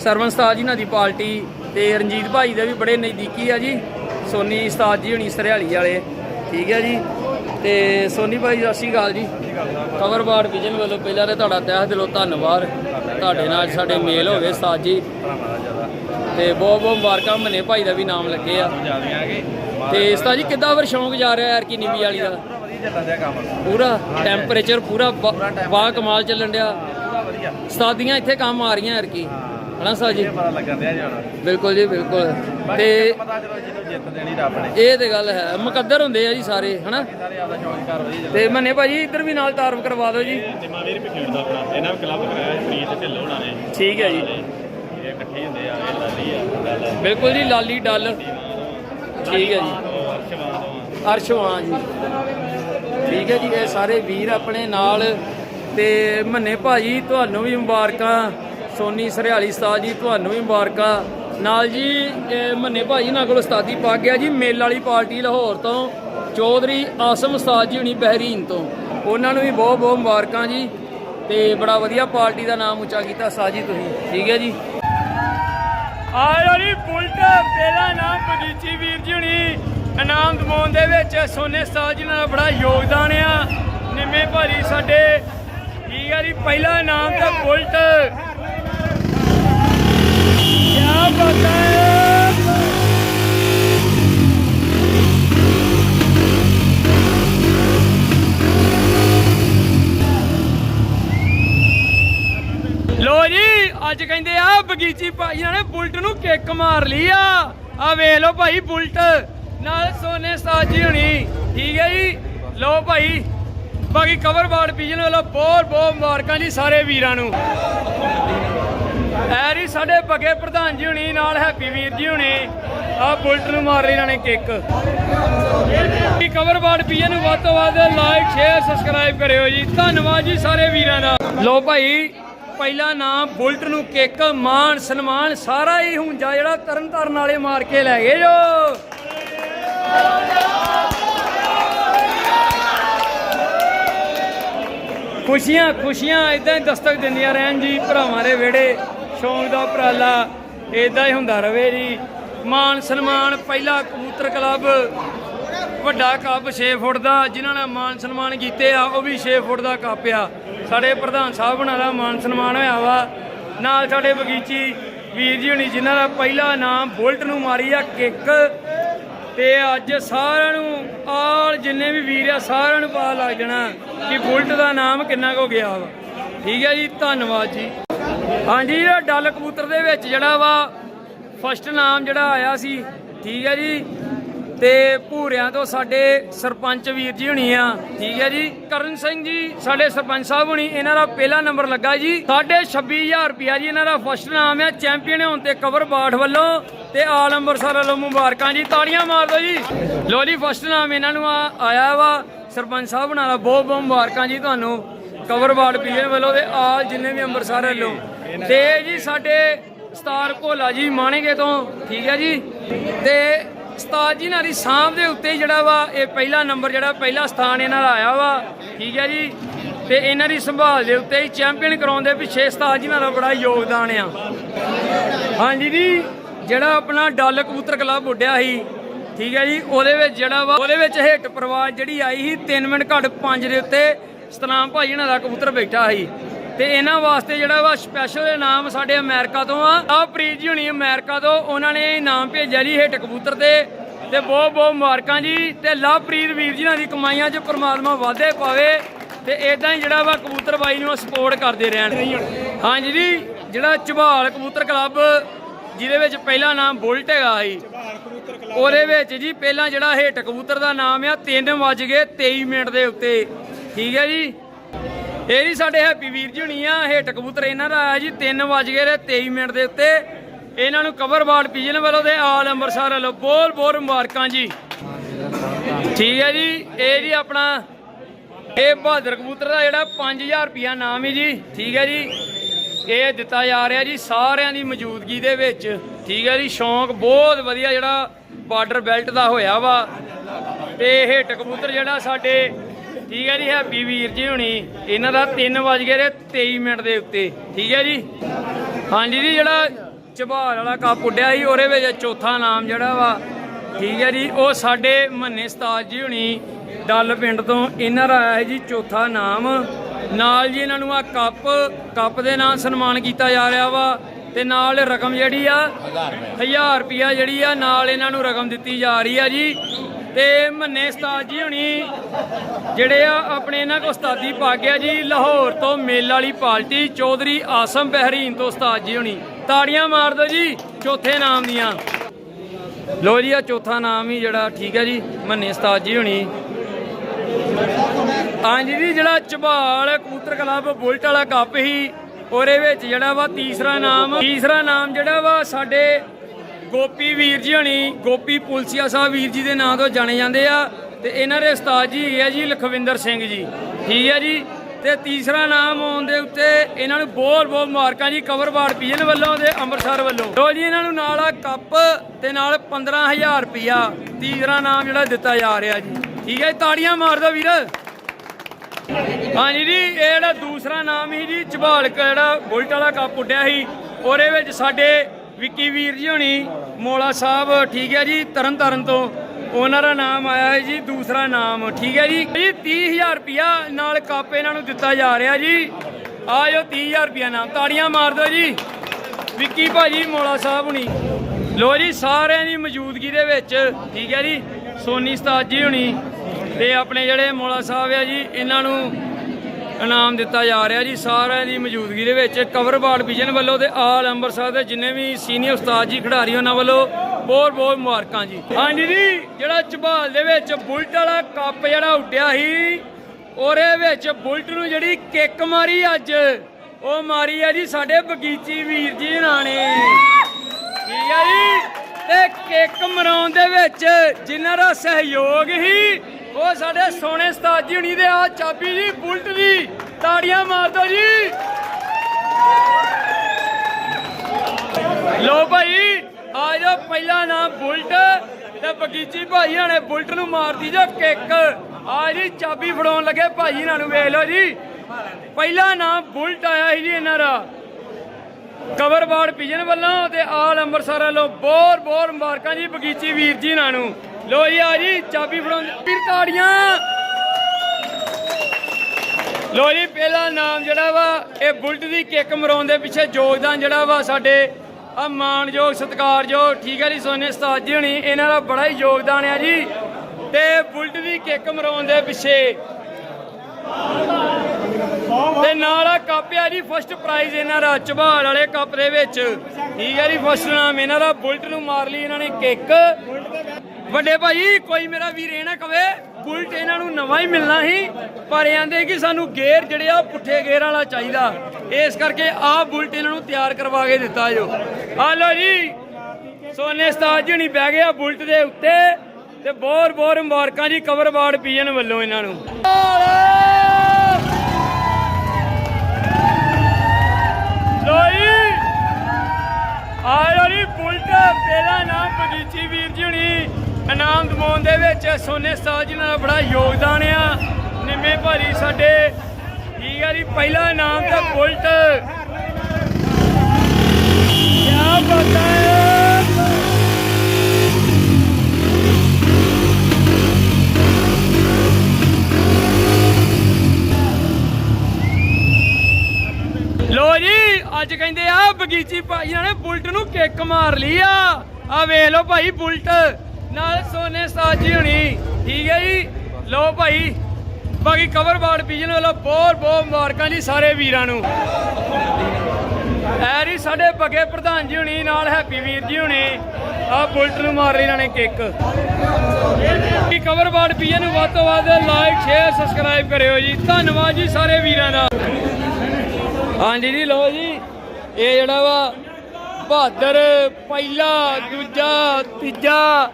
ਸਰਵਨ ਸਤਾਜ ਜੀ ਨਾਲ ਦੀ ਪਾਰਟੀ ਤੇ ਰਣਜੀਤ ਭਾਈ ਦੇ ਵੀ ਬੜੇ ਨਜ਼ਦੀਕੀ ਆ ਜੀ, ਸੋਨੀ ਸਤਾਜ ਜੀ ਹੁਣੀ ਸਰਿਆਲੀ ਵਾਲੇ, ਠੀਕ ਹੈ ਜੀ? ਤੇ ਸੋਨੀ ਭਾਈ, ਸਤਿ ਸ਼੍ਰੀ ਅਕਾਲ ਜੀ। ਕਵਰਬਾਰਡ ਵਿਜਨ ਵੱਲੋਂ ਪਹਿਲਾਂ ਤੇ ਤੁਹਾਡਾ ਤਹਿ ਦਿਲੋਂ ਧੰਨਵਾਦ। ਤੁਹਾਡੇ ਨਾਲ ਸਾਡੇ ਮੇਲ ਹੋ ਗਏ ਉਸਤਾਦ ਜੀ। ਤੇ ਬਹੁਤ ਬਹੁਤ ਮੁਬਾਰਕਾਂ, ਮੰਨੇ ਭਾਈ ਦਾ ਵੀ ਨਾਮ ਲੱਗੇ ਆ। ਤੇ ਉਸਤਾਦ ਜੀ, ਕਿੱਦਾਂ ਫਿਰ ਸ਼ੌਂਕ ਜਾ ਰਿਹਾ ਯਾਰ ਕੀ ਨੀਵੀ ਵਾਲੀ ਦਾ? ਪੂਰਾ ਟੈਂਪਰੇਚਰ ਪੂਰਾ ਬਾ ਕਮਾਲ ਚੱਲਣ ਡਿਆ। ਸਤਾਦੀਆਂ ਇੱਥੇ ਕੰਮ ਆ ਰਹੀਆਂ ਯਾਰ ਕੀ ਹਨਾ ਉਸਤਾਦ ਜੀ? ਪਤਾ ਲੱਗਣ ਦਿਆ ਜੀ ਹੁਣ। ਬਿਲਕੁਲ ਜੀ ਬਿਲਕੁਲ। ਤੇ ਪਤਾ ਚਲੋ ਜਿਹਨੂੰ ਜਿੱਤ ਦੇਣੀ ਰੱਬ ਨੇ। ਇਹ ਤੇ ਗੱਲ ਹੈ ਮੁਕੱਦਰ ਹੁੰਦੇ ਆ ਜੀ ਸਾਰੇ ਹਨਾ? ਸਾਰੇ ਆਪਦਾ ਸ਼ੌਂਕਾਰ ਵਧੀਆ ਤੇ ਮੰਨੇ ਭਾਜੀ ਇੱਧਰ ਵੀ ਨਾਲ ਤਾਰਫ ਕਰਵਾ ਦਿਓ ਜੀ। ਤੇ ਮਾਵੇਰ ਵੀ ਖੇਡਦਾ ਆਪਣਾ ਇਹਨਾਂ ਵੀ ਕਲੱਬ ਕਰਾਇਆ ਪ੍ਰੀਤ ਤੇ ਢਿੱਲੋਂ ਹੋਣਾ ਨੇ। ਠੀਕ ਹੈ ਜੀ। ਇਹ ਇਕੱਠੇ ਹੀ ਹੁੰਦੇ ਆ ਇਹ ਲਾਲੀ ਆ ਗੱਲ ਬਿਲਕੁਲ ਜੀ ਲਾਲੀ ਡੱਲ। ਠੀਕ ਹੈ ਜੀ। ਅਰਸ਼ਵਾਨ ਅਰਸ਼ਵਾਨ ਜੀ। ਠੀਕ ਹੈ ਜੀ ਇਹ ਸਾਰੇ ਵੀਰ ਆਪਣੇ ਨਾਲ। ਤੇ ਮੰਨੇ ਭਾਜੀ ਤੁਹਾਨੂੰ ਵੀ ਮੁਬਾਰਕਾਂ। ਸੋਨੀ ਸਰਿਆਲੀ ਉਸਤਾਦ ਜੀ, ਤੁਹਾਨੂੰ ਵੀ ਮੁਬਾਰਕਾਂ। ਨਾਲ ਜੀ, ਇਹ ਮੰਨੇ ਭਾਜੀ ਨਾਲ ਕੋਲ ਉਸਤਾਦੀ ਪਾ ਗਿਆ ਜੀ, ਮੇਲ ਵਾਲੀ ਪਾਰਟੀ ਲਾਹੌਰ ਤੋਂ, ਚੌਧਰੀ ਆਸਮ ਉਸਤਾਦ ਜੀ ਹੁਣੀ ਬਹਿਰੀਨ ਤੋਂ। ਉਹਨਾਂ ਨੂੰ ਵੀ ਬਹੁਤ ਬਹੁਤ ਮੁਬਾਰਕਾਂ ਜੀ। ਤੇ ਬੜਾ ਵਧੀਆ ਪਾਰਟੀ ਦਾ ਨਾਮ ਉੱਚਾ ਕੀਤਾ ਉਸਤਾਦ ਤੁਸੀਂ। ਠੀਕ ਹੈ ਜੀ? ਆਇਆ ਜੀ, ਬੁਲਟ ਪਹਿਲਾ ਨਾਮ ਬਗੀਚੀ ਵੀਰ ਜੀ ਹੁਣੀ ਇਨਾਮ ਦਮਾਉਣ ਦੇ ਵਿੱਚ ਸੋਨੇ ਉਸਤਾਦ ਜੀ ਨਾਲ ਬੜਾ ਯੋਗਦਾਨ ਆ। ਨਿੰਮੇ ਭਾਜੀ ਸਾਡੇ। ਠੀਕ ਆ ਜੀ, ਪਹਿਲਾ ਨਾਮ ਤਾਂ ਬੁਲਟ। ਲੋ ਜੀ, ਅੱਜ ਕਹਿੰਦੇ ਆ ਬਗੀਚੀ ਭਾਈਆਂ ਨੇ ਬੁਲਟ ਨੂੰ ਕਿੱਕ ਮਾਰ ਲਈ ਆ। ਆ ਵੇਖ ਲੋ ਭਾਈ ਬੁਲਟ, ਨਾਲ ਸੋਨੇ ਸਾਜ ਹੋਣੀ, ਠੀਕ ਹੈ ਜੀ? ਲੋ ਭਾਈ, ਬਾਕੀ ਕਵਰ ਬਾਰਡ ਪੀਜਨ ਵਾਲਾ ਬਹੁਤ ਬਹੁਤ ਮੁਬਾਰਕਾਂ ਜੀ ਸਾਰੇ ਵੀਰਾਂ ਨੂੰ। ਐ ਸਾਡੇ ਬੱਗੇ ਪ੍ਰਧਾਨ ਜੀ ਹੁਣੀ, ਨਾਲ ਹੈਪੀ ਵੀਰ ਜੀ ਹੁਣੀ। ਆ ਬੁਲਟ ਨੂੰ ਮਾਰ ਲਈ ਇਹਨਾਂ ਨੇ ਕਿੱਕ। ਕੀ ਕਵਰ ਬਾਰਡ ਪੀਜਨ ਨੂੰ ਵੱਧ ਤੋਂ ਵੱਧ ਲਾਈਕ ਸ਼ੇਅਰ ਸਬਸਕ੍ਰਾਈਬ ਕਰਿਓ ਜੀ। ਧੰਨਵਾਦ ਜੀ ਸਾਰੇ ਵੀਰਾਂ ਦਾ। ਲੋ ਭਾਈ, ਪਹਿਲਾ ਨਾਮ ਬੁਲਟ ਨੂੰ ਕਿੱਕ ਮਾਨ ਸਨਮਾਨ, ਸਾਰਾ ਹੀ ਹੁੰਜਾ ਜਿਹੜਾ ਤਰਨ ਤਾਰਨ ਵਾਲੇ ਮਾਰ ਕੇ ਲੈ ਗਏ ਜੋ। ਖੁਸ਼ੀਆਂ ਖੁਸ਼ੀਆਂ ਇਦਾਂ ਹੀ ਦਸਤਕ ਦਿੰਦੀਆਂ ਰਹਿਣ ਜੀ ਭਰਾਵਾਂ ਦੇ ਵਿਹੜੇ। ਸ਼ੌਂਕ ਦਾ ਉਪਰਾਲਾ ਇਦਾਂ ਹੀ ਹੁੰਦਾ ਰਵੇ ਜੀ। ਮਾਨ ਸਨਮਾਨ, ਪਹਿਲਾ ਕਬੂਤਰ ਕਲੱਬ, ਵੱਡਾ ਕੱਪ 6 ਫੁੱਟ ਦਾ, ਜਿਨ੍ਹਾਂ ਨੇ ਮਾਨ ਸਨਮਾਨ ਕੀਤੇ ਆ, ਉਹ ਵੀ 6 ਫੁੱਟ ਦਾ ਕੱਪ ਆ। ਸਾਡੇ ਪ੍ਰਧਾਨ ਸਾਹਿਬ ਹੁਣਾਂ ਦਾ ਮਾਨ ਸਨਮਾਨ ਹੋਇਆ ਵਾ। ਨਾਲ ਸਾਡੇ ਬਗੀਚੀ ਵੀਰ ਜੀ ਹੁਣੀ, ਜਿਨ੍ਹਾਂ ਦਾ ਪਹਿਲਾ ਨਾਮ ਬੁਲਟ ਨੂੰ ਮਾਰੀ ਆ, ਕਿੱਕ। ਤੇ ਅੱਜ ਸਾਰਿਆਂ ਨੂੰ, ਆਲ ਜਿੰਨੇ ਵੀ ਵੀਰ ਆ, ਸਾਰਿਆਂ ਨੂੰ ਪਤਾ ਲੱਗ ਜਾਣਾ ਕਿ ਬੁਲਟ ਦਾ ਨਾਮ ਕਿੰਨਾ ਕੁ ਹੋ ਗਿਆ ਵਾ। ਠੀਕ ਹੈ ਜੀ, ਧੰਨਵਾਦ ਜੀ। ਹਾਂਜੀ ਇਹ ਡੱਲ ਕਬੂਤਰ ਦੇ ਵਿੱਚ ਜਿਹੜਾ ਵਾ ਫਸਟ ਨਾਮ ਜਿਹੜਾ ਆਇਆ ਸੀ, ਠੀਕ ਹੈ ਜੀ? ਤੇ ਭੂਰਿਆਂ ਤੋਂ ਸਾਡੇ ਸਰਪੰਚ ਵੀਰ ਜੀ ਹੁਣੀ ਆ, ਠੀਕ ਹੈ ਜੀ? ਕਰਨ ਸਿੰਘ ਜੀ, ਸਾਡੇ ਸਰਪੰਚ ਸਾਹਿਬ ਹੁਣੀ, ਇਹਨਾਂ ਦਾ ਪਹਿਲਾ ਨੰਬਰ ਲੱਗਾ ਜੀ। ਸਾਡੇ 26000 ਰੁਪਿਆ ਜੀ ਇਹਨਾਂ ਦਾ ਫਸਟ ਨਾਮ ਆ ਚੈਂਪੀਅਨ ਹੋਣ ਤੇ ਕਵਰ ਬਾਠ ਵੱਲੋਂ। ਤੇ ਆਲ ਅੰਮ੍ਰਿਤਸਰ ਵੱਲੋਂ ਮੁਬਾਰਕਾਂ ਜੀ, ਤਾੜੀਆਂ ਮਾਰ ਦਿਓ ਜੀ। ਲੋ ਜੀ ਫਸਟ ਨਾਮ ਇਹਨਾਂ ਨੂੰ ਆ- ਆਇਆ ਵਾ। ਸਰਪੰਚ ਸਾਹਿਬ ਨਾਲ ਬਹੁਤ ਬਹੁਤ ਮੁਬਾਰਕਾਂ ਜੀ ਤੁਹਾਨੂੰ। ਕਵਰ ਬਾੜ ਪੀਏ ਵੱਲੋਂ ਤੇ ਆਲ ਜਿੰਨੇ ਵੀ ਅੰਮ੍ਰਿਤਸਰ ਵੱਲੋਂ। ਤੇ ਜੀ ਸਾਡੇ ਸਤਾਰ ਭੋਲਾ ਜੀ ਮਾਣੇਗੇ ਤੋਂ, ਠੀਕ ਹੈ ਜੀ? ਤੇ ਉਸਤਾਦ ਜੀ ਨਾਲ ਦੀ ਸਾਂਭ ਦੇ ਉੱਤੇ ਜਿਹੜਾ ਵਾ, ਇਹ ਪਹਿਲਾ ਨੰਬਰ ਜਿਹੜਾ ਪਹਿਲਾ ਸਥਾਨ ਇਹਨਾਂ ਦਾ ਆਇਆ ਵਾ, ਠੀਕ ਹੈ ਜੀ? ਤੇ ਇਹਨਾਂ ਦੀ ਸੰਭਾਲ ਦੇ ਉੱਤੇ ਹੀ ਚੈਂਪੀਅਨ ਕਰਾਉਣ ਦੇ ਪਿੱਛੇ ਉਸਤਾਦ ਜੀ ਨਾਲ ਦਾ ਬੜਾ ਯੋਗਦਾਨ ਆ। ਹਾਂਜੀ ਜੀ, ਜਿਹੜਾ ਆਪਣਾ ਡੱਲ ਕਬੂਤਰ ਕਲੱਬ ਉੱਡਿਆ ਸੀ, ਠੀਕ ਹੈ ਜੀ? ਉਹਦੇ ਵਿੱਚ ਜਿਹੜਾ ਵਾ, ਉਹਦੇ ਵਿੱਚ ਹਿੱਟ ਪ੍ਰਵਾਜ ਜਿਹੜੀ ਆਈ ਸੀ 3 ਮਿੰਟ ਘੱਟ 5 ਦੇ ਉੱਤੇ ਸਤਨਾਮ ਭਾਈ ਇਹਨਾਂ ਦਾ ਕਬੂਤਰ ਬੈਠਾ ਸੀ। ਤੇ ਇਹਨਾਂ ਵਾਸਤੇ ਜਿਹੜਾ ਵਾ ਸਪੈਸ਼ਲ ਇਨਾਮ ਸਾਡੇ ਅਮਰੀਕਾ ਤੋਂ ਆ। ਆ ਪ੍ਰੀਤ ਜੀ ਹੁਣੀ ਅਮਰੀਕਾ ਤੋਂ, ਉਹਨਾਂ ਨੇ ਇਨਾਮ ਭੇਜਿਆ ਜੀ ਹਿੱਟ ਕਬੂਤਰ ਤੇ। ਤੇ ਬਹੁਤ ਬਹੁਤ ਮੁਬਾਰਕਾਂ ਜੀ। ਤੇ ਲਵਪ੍ਰੀਤ ਵੀਰ ਜੀ ਨਾਲ ਦੀ ਕਮਾਈਆਂ 'ਚ ਪ੍ਰਮਾਤਮਾ ਵਾਧੇ ਪਾਵੇ। ਤੇ ਇਦਾਂ ਹੀ ਜਿਹੜਾ ਵਾ ਕਬੂਤਰ ਬਾਈ ਨੂੰ ਸਪੋਰਟ ਕਰਦੇ ਰਹਿਣ ਹਾਂਜੀ ਜੀ, ਜਿਹੜਾ ਚਬਾਲ ਕਬੂਤਰ ਕਲੱਬ ਜਿਹਦੇ ਵਿੱਚ ਪਹਿਲਾ ਨਾਮ ਬੁਲਟ ਹੈਗਾ ਸੀ। ਉਹਦੇ ਵਿੱਚ ਜੀ ਪਹਿਲਾਂ ਜਿਹੜਾ ਹਿੱਟ ਕਬੂਤਰ ਦਾ ਨਾਮ ਆ 3 ਵਜ ਗਏ 23 ਮਿੰਟ ਦੇ ਉੱਤੇ। ਠੀਕ ਹੈ ਜੀ। ਇਹ ਜੀ ਸਾਡੇ ਹੈਪੀ ਵੀਰ ਜੀ ਹੁਣੀ ਆ, ਹੇਠ ਕਬੂਤਰ ਇਹਨਾਂ ਦਾ ਆਇਆ ਜੀ 3 ਵਜ ਗਏ ਤੇ 23 ਮਿੰਟ ਦੇ ਉੱਤੇ। ਇਹਨਾਂ ਨੂੰ ਕਵਰ ਬਾਰਡ ਪੀਜਨ ਵੱਲੋਂ ਤੇ ਆਲ ਅੰਮ੍ਰਿਤਸਰ ਵੱਲੋਂ ਬਹੁਤ ਬਹੁਤ ਮੁਬਾਰਕਾਂ ਜੀ। ਠੀਕ ਹੈ ਜੀ, ਇਹ ਜੀ ਆਪਣਾ, ਇਹ ਬਹਾਦਰ ਕਬੂਤਰ ਦਾ ਜਿਹੜਾ 5000 ਰੁਪਿਆ ਨਾਮ ਹੀ ਜੀ, ਠੀਕ ਹੈ ਜੀ। ਇਹ ਦਿੱਤਾ ਜਾ ਰਿਹਾ ਜੀ ਸਾਰਿਆਂ ਦੀ ਮੌਜੂਦਗੀ ਦੇ ਵਿੱਚ। ਠੀਕ ਹੈ ਜੀ, ਸ਼ੌਂਕ ਬਹੁਤ ਵਧੀਆ ਜਿਹੜਾ ਬਾਰਡਰ ਬੈਲਟ ਦਾ ਹੋਇਆ ਵਾ। ਤੇ ਹਿੱਟ ਕਬੂਤਰ ਜਿਹੜਾ ਸਾਡੇ ਠੀਕ ਹੈ ਜੀ ਹੈਪੀ ਵੀਰ ਜੀ ਹੁਣੀ। ਇਹਨਾਂ ਦਾ 3 ਵਜ ਗਏ ਤੇ 23 ਮਿੰਟ ਦੇ ਉੱਤੇ। ਠੀਕ ਹੈ ਜੀ? ਹਾਂਜੀ ਜੀ ਜਿਹੜਾ ਝਬਾਲ ਵਾਲਾ ਕੱਪ ਉੱਡਿਆ ਸੀ ਉਹਦੇ ਵਿੱਚ ਚੌਥਾ ਨਾਮ ਜਿਹੜਾ ਵਾ ਠੀਕ ਹੈ ਜੀ ਉਹ ਸਾਡੇ ਮੰਨੇ ਉਸਤਾਦ ਜੀ ਹੁਣੀ ਡੱਲ ਪਿੰਡ ਤੋਂ ਇਹਨਾਂ ਦਾ ਆਇਆ ਹੈ ਜੀ ਚੌਥਾ ਨਾਮ। ਨਾਲ ਜੀ ਇਹਨਾਂ ਨੂੰ ਆ ਕੱਪ ਕੱਪ ਦੇ ਨਾਲ ਸਨਮਾਨ ਕੀਤਾ ਜਾ ਰਿਹਾ ਵਾ ਤੇ ਨਾਲ ਰਕਮ ਜਿਹੜੀ ਆ 1000 ਰੁਪਿਆ ਜਿਹੜੀ ਆ ਨਾਲ ਇਹਨਾਂ ਨੂੰ ਰਕਮ ਦਿੱਤੀ ਜਾ ਰਹੀ ਆ ਜੀ। ਤੇ ਮੰਨੇ ਉਸਤਾਦ ਜੀ ਹੁਣੀ ਜਿਹੜੇ ਆ ਆਪਣੇ ਇਹਨਾਂ ਕੋ ਉਸਤਾਦੀ ਪਾ ਗਿਆ ਜੀ, ਲਾਹੌਰ ਤੋਂ ਮੇਲ ਵਾਲੀ ਪਾਰਟੀ ਚੌਧਰੀ ਆਸਮ ਬਹਿਰੀਨ ਤੋਂ ਉਸਤਾਦ ਜੀ ਹੁਣੀ। ਤਾੜੀਆਂ ਮਾਰ ਦਿਓ ਜੀ, ਚੌਥੇ ਨਾਮ ਦੀਆਂ। ਲੋ ਜੀ ਆ ਚੌਥਾ ਨਾਮ ਹੀ ਜਿਹੜਾ ਠੀਕ ਹੈ ਜੀ, ਮੰਨੇ ਉਸਤਾਦ ਜੀ ਹੁਣੀ। ਹਾਂਜੀ ਜੀ, ਜਿਹੜਾ ਚਬਾਲ ਕਬੂਤਰ ਕਲੱਬ ਬੁਲਟ ਵਾਲਾ ਕੱਪ ਹੀ, ਉਹਦੇ ਵਿੱਚ ਜਿਹੜਾ ਵਾ ਤੀਸਰਾ ਨਾਮ ਤੀਸਰਾ ਨਾਮ ਜਿਹੜਾ ਵਾ ਸਾਡੇ ਗੋਪੀ ਵੀਰ ਜੀ ਹਣੀ, ਗੋਪੀ ਪੁਲਸੀਆ ਸਾਹਿਬ ਵੀਰ ਜੀ ਦੇ ਨਾਂ ਤੋਂ ਜਾਣੇ ਜਾਂਦੇ ਆ ਤੇ ਇਹਨਾਂ ਦੇ ਉਸਤਾਦ ਜੀ ਹੈਗੇ ਆ ਜੀ ਲਖਵਿੰਦਰ ਸਿੰਘ ਜੀ। ਠੀਕ ਹੈ ਜੀ? ਤੇ ਤੀਸਰਾ ਨਾਮ ਆਉਣ ਦੇ ਉੱਤੇ ਇਹਨਾਂ ਨੂੰ ਬਹੁਤ ਬਹੁਤ ਮੁਬਾਰਕਾਂ ਜੀ ਕਵਰਬਾੜ ਪੀਜਨ ਵੱਲੋਂ ਤੇ ਅੰਮ੍ਰਿਤਸਰ ਵੱਲੋਂ। ਲੋ ਜੀ, ਇਹਨਾਂ ਨੂੰ ਨਾਲ ਆ ਕੱਪ ਤੇ ਨਾਲ 15000 ਰੁਪਿਆ ਤੀਸਰਾ ਨਾਮ ਜਿਹੜਾ ਦਿੱਤਾ ਜਾ ਰਿਹਾ ਜੀ। ਠੀਕ ਹੈ ਤਾੜੀਆਂ ਮਾਰ ਦਿਓ ਵੀਰ। ਹਾਂਜੀ ਜੀ, ਇਹ ਜਿਹੜਾ ਦੂਸਰਾ ਨਾਮ ਸੀ ਜੀ ਝਬਾਲਕ ਜਿਹੜਾ ਬੁਲਟ ਵਾਲਾ ਕੱਪ ਉੱਡਿਆ ਸੀ, ਉਹਦੇ ਵਿੱਚ ਸਾਡੇ ਵਿੱਕੀ ਵੀਰ ਜੀ ਹੋਣੀ, ਮੋਲਾ ਸਾਹਿਬ, ਠੀਕ ਹੈ ਜੀ ਤਰਨ ਤਾਰਨ ਤੋਂ। ਉਹਨਾਂ ਦਾ ਨਾਮ ਆਇਆ ਹੈ ਜੀ, ਦੂਸਰਾ ਨਾਮ, ਠੀਕ ਹੈ ਜੀ। ਜੀ 30000 ਰੁਪਿਆ ਨਾਲ ਕੱਪ ਇਹਨਾਂ ਨੂੰ ਦਿੱਤਾ ਜਾ ਰਿਹਾ ਜੀ। ਆ ਜੋ 30000 ਰੁਪਿਆ ਨਾਮ ਤਾੜੀਆਂ ਮਾਰ ਦਿਓ ਜੀ। ਵਿੱਕੀ ਭਾਜੀ, ਮੋਲਾ ਸਾਹਿਬ ਹੁਣੀ। ਲੋ ਜੀ, ਸਾਰਿਆਂ ਦੀ ਮੌਜੂਦਗੀ ਦੇ ਵਿੱਚ, ਠੀਕ ਹੈ ਜੀ। ਸੋਨੀ ਸਤਾਜ ਜੀ ਹੁਣੀ ਤੇ ਆਪਣੇ ਜਿਹੜੇ ਮੋਲਾ ਸਾਹਿਬ ਆ ਜੀ, ਇਹਨਾਂ ਨੂੰ ਇਨਾਮ ਦਿੱਤਾ ਜਾ ਰਿਹਾ ਜੀ ਸਾਰਿਆਂ ਦੀ ਮੌਜੂਦਗੀ ਦੇ ਵਿੱਚ। ਕਵਰਬਾੜ ਵਿਜਨ ਵੱਲੋਂ ਤੇ ਆਲ ਅੰਮ੍ਰਿਤਸਰ ਦੇ ਜਿੰਨੇ ਵੀ ਸੀਨੀਅਰ ਉਸਤਾਦ ਜੀ, ਖਿਡਾਰੀ ਉਹਨਾਂ ਵੱਲੋਂ ਬਹੁਤ ਬਹੁਤ ਮੁਬਾਰਕਾਂ ਜੀ। ਹਾਂਜੀ ਜੀ, ਜਿਹੜਾ ਝਬਾਲ ਦੇ ਵਿੱਚ ਬੁਲਟ ਵਾਲਾ ਕੱਪ ਜਿਹੜਾ ਉੱਡਿਆ ਸੀ, ਉਹਦੇ ਵਿੱਚ ਬੁਲਟ ਨੂੰ ਜਿਹੜੀ ਕਿੱਕ ਮਾਰੀ ਅੱਜ, ਉਹ ਮਾਰੀ ਆ ਜੀ ਸਾਡੇ ਬਗੀਚੀ ਵੀਰ ਜੀ ਹਣਾ ਠੀਕ ਹੈ ਜੀ, ਤੇ ਕਿੱਕ ਮਨਾਉਣ ਦੇ ਵਿੱਚ ਜਿਨ੍ਹਾਂ ਦਾ ਸਹਿਯੋਗ ਸੀ ਉਹ ਸਾਡੇ ਸੋਨੇ ਉਸਤਾਦ ਜੀ ਹੁਣੀ ਦੇ ਆ, ਚਾਬੀ ਜੀ, ਬੁਲਟ ਦੀ ਤਾੜੀਆਂ ਮਾਰ ਦਿਓ ਜੀ। ਲੋ ਭਾਈ, ਆ ਜਾ ਪਹਿਲਾ ਨਾਮ ਬੁਲਟ ਤੇ ਬਗੀਚੀ ਭਾਈ ਹਣੇ ਬੁਲਟ ਨੂੰ ਮਾਰਦੀ ਜੋ ਕਿੱਕ। ਆ ਜੀ, ਚਾਬੀ ਫੜਾਉਣ ਲੱਗੇ ਭਾਈ ਇਹਨਾਂ ਨੂੰ ਵੇਖ ਲਓ ਜੀ। ਪਹਿਲਾ ਨਾਮ ਬੁਲਟ ਆਇਆ ਸੀ ਜੀ ਇਹਨਾਂ ਦਾ। ਕਵਰਬਾੜ ਪਿਜਨ ਵੱਲੋਂ ਤੇ ਆਲ ਅੰਮ੍ਰਿਤਸਰ ਵੱਲੋਂ। ਬਹੁਤ ਬਹੁਤ ਮੁਬਾਰਕਾਂ ਜੀ ਬਗੀਚੀ ਵੀਰ ਜੀ ਨਾਲ ਨੂੰ। ਲੋ ਜੀ, ਆ ਜੀ, ਚਾਬੀ ਫੜਾਉਣ ਵੀਰ ਤਾੜੀਆਂ। ਲੋ ਜੀ, ਪਹਿਲਾ ਨਾਮ ਜਿਹੜਾ ਵਾ, ਇਹ ਬੁਲਟ ਦੀ ਕਿੱਕ ਮਰਾਉਣ ਦੇ ਪਿੱਛੇ ਯੋਗਦਾਨ ਜਿਹੜਾ ਵਾ ਸਾਡੇ ਆ ਮਾਣਯੋਗ ਸਤਿਕਾਰਯੋਗ, ਠੀਕ ਹੈ ਜੀ, ਸੋਨੇ ਉਸਤਾਦ ਜੀ ਹੁਣੀ, ਇਹਨਾਂ ਦਾ ਬੜਾ ਹੀ ਯੋਗਦਾਨ ਆ ਜੀ। ਤੇ ਬੁਲਟ ਦੀ ਕਿੱਕ ਮਰਾਉਣ ਦੇ ਪਿੱਛੇ ਤੇ ਨਾਲ ਆ ਕੱਪ ਆ ਜੀ ਫਸਟ ਪ੍ਰਾਈਜ਼ ਇਹਨਾਂ ਦਾ ਝਬਾਲ ਵਾਲੇ ਕੱਪ ਦੇ ਵਿੱਚ। ਠੀਕ ਹੈ ਜੀ ਫਸਟ ਨਾਮ ਇਹਨਾਂ ਦਾ, ਬੁਲਟ ਨੂੰ ਮਾਰ ਲਈ ਇਹਨਾਂ ਨੇ ਕਿੱਕ। ਵੱਡੇ ਭਾਈ, ਕੋਈ ਮੇਰਾ ਵੀਰ ਇਹ ਨਾ ਕਵੇ, ਬੁਲਟ ਇਹਨਾਂ ਨੂੰ ਨਵਾਂ ਹੀ ਮਿਲਣਾ ਸੀ, ਪਰ ਇਹ ਆਂਦੇ ਕਿ ਸਾਨੂੰ ਗੇਅਰ ਜਿਹੜੇ ਆ ਪੁੱਠੇ ਗੇਅਰ ਵਾਲਾ ਚਾਹੀਦਾ। ਇਸ ਕਰਕੇ ਆਹ ਬੁਲਟ ਇਹਨਾਂ ਨੂੰ ਤਿਆਰ ਕਰਵਾ ਕੇ ਦਿੱਤਾ ਜੋ। ਆ ਲੋ ਜੀ, ਸੋਨੇ ਉਸਤਾਦ ਜੀ ਹੁਣੀ ਬਹਿ ਗਏ ਬੁਲਟ ਦੇ ਉੱਤੇ, ਤੇ ਬਹੁਤ ਬਹੁਤ ਮੁਬਾਰਕਾਂ ਜੀ ਕਵਰਬਾੜ ਪੀਜਨ ਵੱਲੋਂ ਇਹਨਾਂ ਨੂੰ। ਲੋਈ ਆਇਆ ਨੀ ਬੁਲਟ, ਪਹਿਲਾ ਨਾਮ ਬਗੀਚੀ ਵੀਰ ਜੀ ਹੁਣੀ। ਇਨਾਮ ਦਿਵਾਉਣ ਦੇ ਵਿੱਚ ਸੋਨੇ ਉਸਤਾਦ ਜੀ ਨਾਲ ਬੜਾ ਯੋਗਦਾਨ ਆ। ਨਿੰਮੇ ਭਾਰੀ ਸਾਡੇ ਠੀਕ ਆ ਜੀ, ਪਹਿਲਾ ਇਨਾਮ ਤਾਂ ਬੁਲਟ। ਕੀ ਬਤਾ ਲੋ ਜੀ, ਅੱਜ ਕਹਿੰਦੇ ਆ, ਬਗੀਚੀ ਭਾਈਆਂ ਨੇ ਬੁਲਟ ਨੂੰ ਕਿੱਕ ਮਾਰ ਲਈ ਆ। ਆ ਵੇਖ ਲਓ ਭਾਈ ਬੁਲਟ। ਨਾਲ ਸੋਨੇ ਸਾਜੀ ਹੋਣੀ। ਠੀਕ ਹੈ ਜੀ? ਲੋ ਭਾਈ, ਬਾਕੀ ਕਵਰ ਕਵਰਬਾੜ ਪੀਜਨ ਵਾਲਾ ਬਹੁਤ ਬਹੁਤ ਮੁਬਾਰਕਾਂ ਜੀ ਸਾਰੇ ਵੀਰਾਂ ਨੂੰ। ਐ ਜੀ ਸਾਡੇ ਬੱਗੇ ਪ੍ਰਧਾਨ ਜੀ ਹੁਣੀ, ਨਾਲ ਹੈਪੀ ਵੀਰ ਜੀ ਹੁਣੀ। ਆ ਬੁਲਟ ਨੂੰ ਮਾਰ ਲਈ ਇਹਨਾਂ ਨੇ ਕਿੱਕ। ਕੀ ਕਵਰਬਾੜ ਪੀਜਨ ਨੂੰ ਵੱਧ ਤੋਂ ਵੱਧ ਲਾਈਕ ਸ਼ੇਅਰ ਸਬਸਕ੍ਰਾਈਬ ਕਰਿਓ ਜੀ। ਧੰਨਵਾਦ ਜੀ ਸਾਰੇ ਵੀਰਾਂ ਦਾ। ਹਾਂਜੀ ਜੀ ਲੋ ਜੀ। ਇਹ ਜਿਹੜਾ ਵਾ ਬਹਾਦਰ, ਪਹਿਲਾ, ਦੂਜਾ, ਤੀਜਾ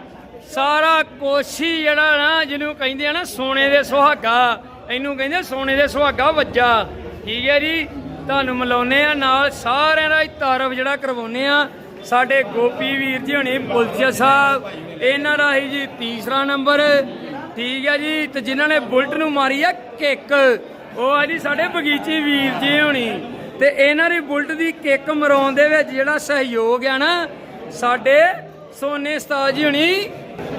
ਸਾਰਾ ਕੋਸ਼ੀ ਜਿਹੜਾ ਨਾ, ਜਿਹਨੂੰ ਕਹਿੰਦੇ ਆ ਨਾ, ਸੋਨੇ ਦੇ ਸੁਹਾਗਾ, ਇਹਨੂੰ ਕਹਿੰਦੇ ਸੋਨੇ ਦੇ ਸੁਹਾਗਾ ਵੱਜਾ। ਠੀਕ ਹੈ ਜੀ? ਤੁਹਾਨੂੰ ਮਿਲਾਉਨੇ ਆ ਨਾਲ ਸਾਰਿਆਂ ਦਾ ਹੀ ਤਾਰਫ ਜਿਹੜਾ ਕਰਵਾਉਨੇ ਆ। ਸਾਡੇ ਗੋਪੀ ਵੀਰ ਜੀ ਹੁਣੀ ਪੁਲਸੀਆ ਸਾਹਿਬ, ਇਹਨਾਂ ਦਾ ਹੀ ਜੀ ਤੀਸਰਾ ਨੰਬਰ। ਠੀਕ ਹੈ ਜੀ? ਤੇ ਜਿਨ੍ਹਾਂ ਨੇ ਬੁਲਟ ਨੂੰ ਮਾਰੀ ਆ ਕਿੱਕ, ਉਹ ਆ ਜੀ ਸਾਡੇ ਬਗੀਚੀ ਵੀਰ ਜੀ ਹੁਣੀ। ਤੇ ਇਹਨਾਂ ਦੀ ਬੁਲਟ ਦੀ ਕਿੱਕ ਮਰਾਉਣ ਦੇ ਵਿੱਚ ਜਿਹੜਾ ਸਹਿਯੋਗ ਆ ਨਾ, ਸਾਡੇ ਸੋਨੇ ਉਸਤਾਦ ਜੀ ਹੁਣੀ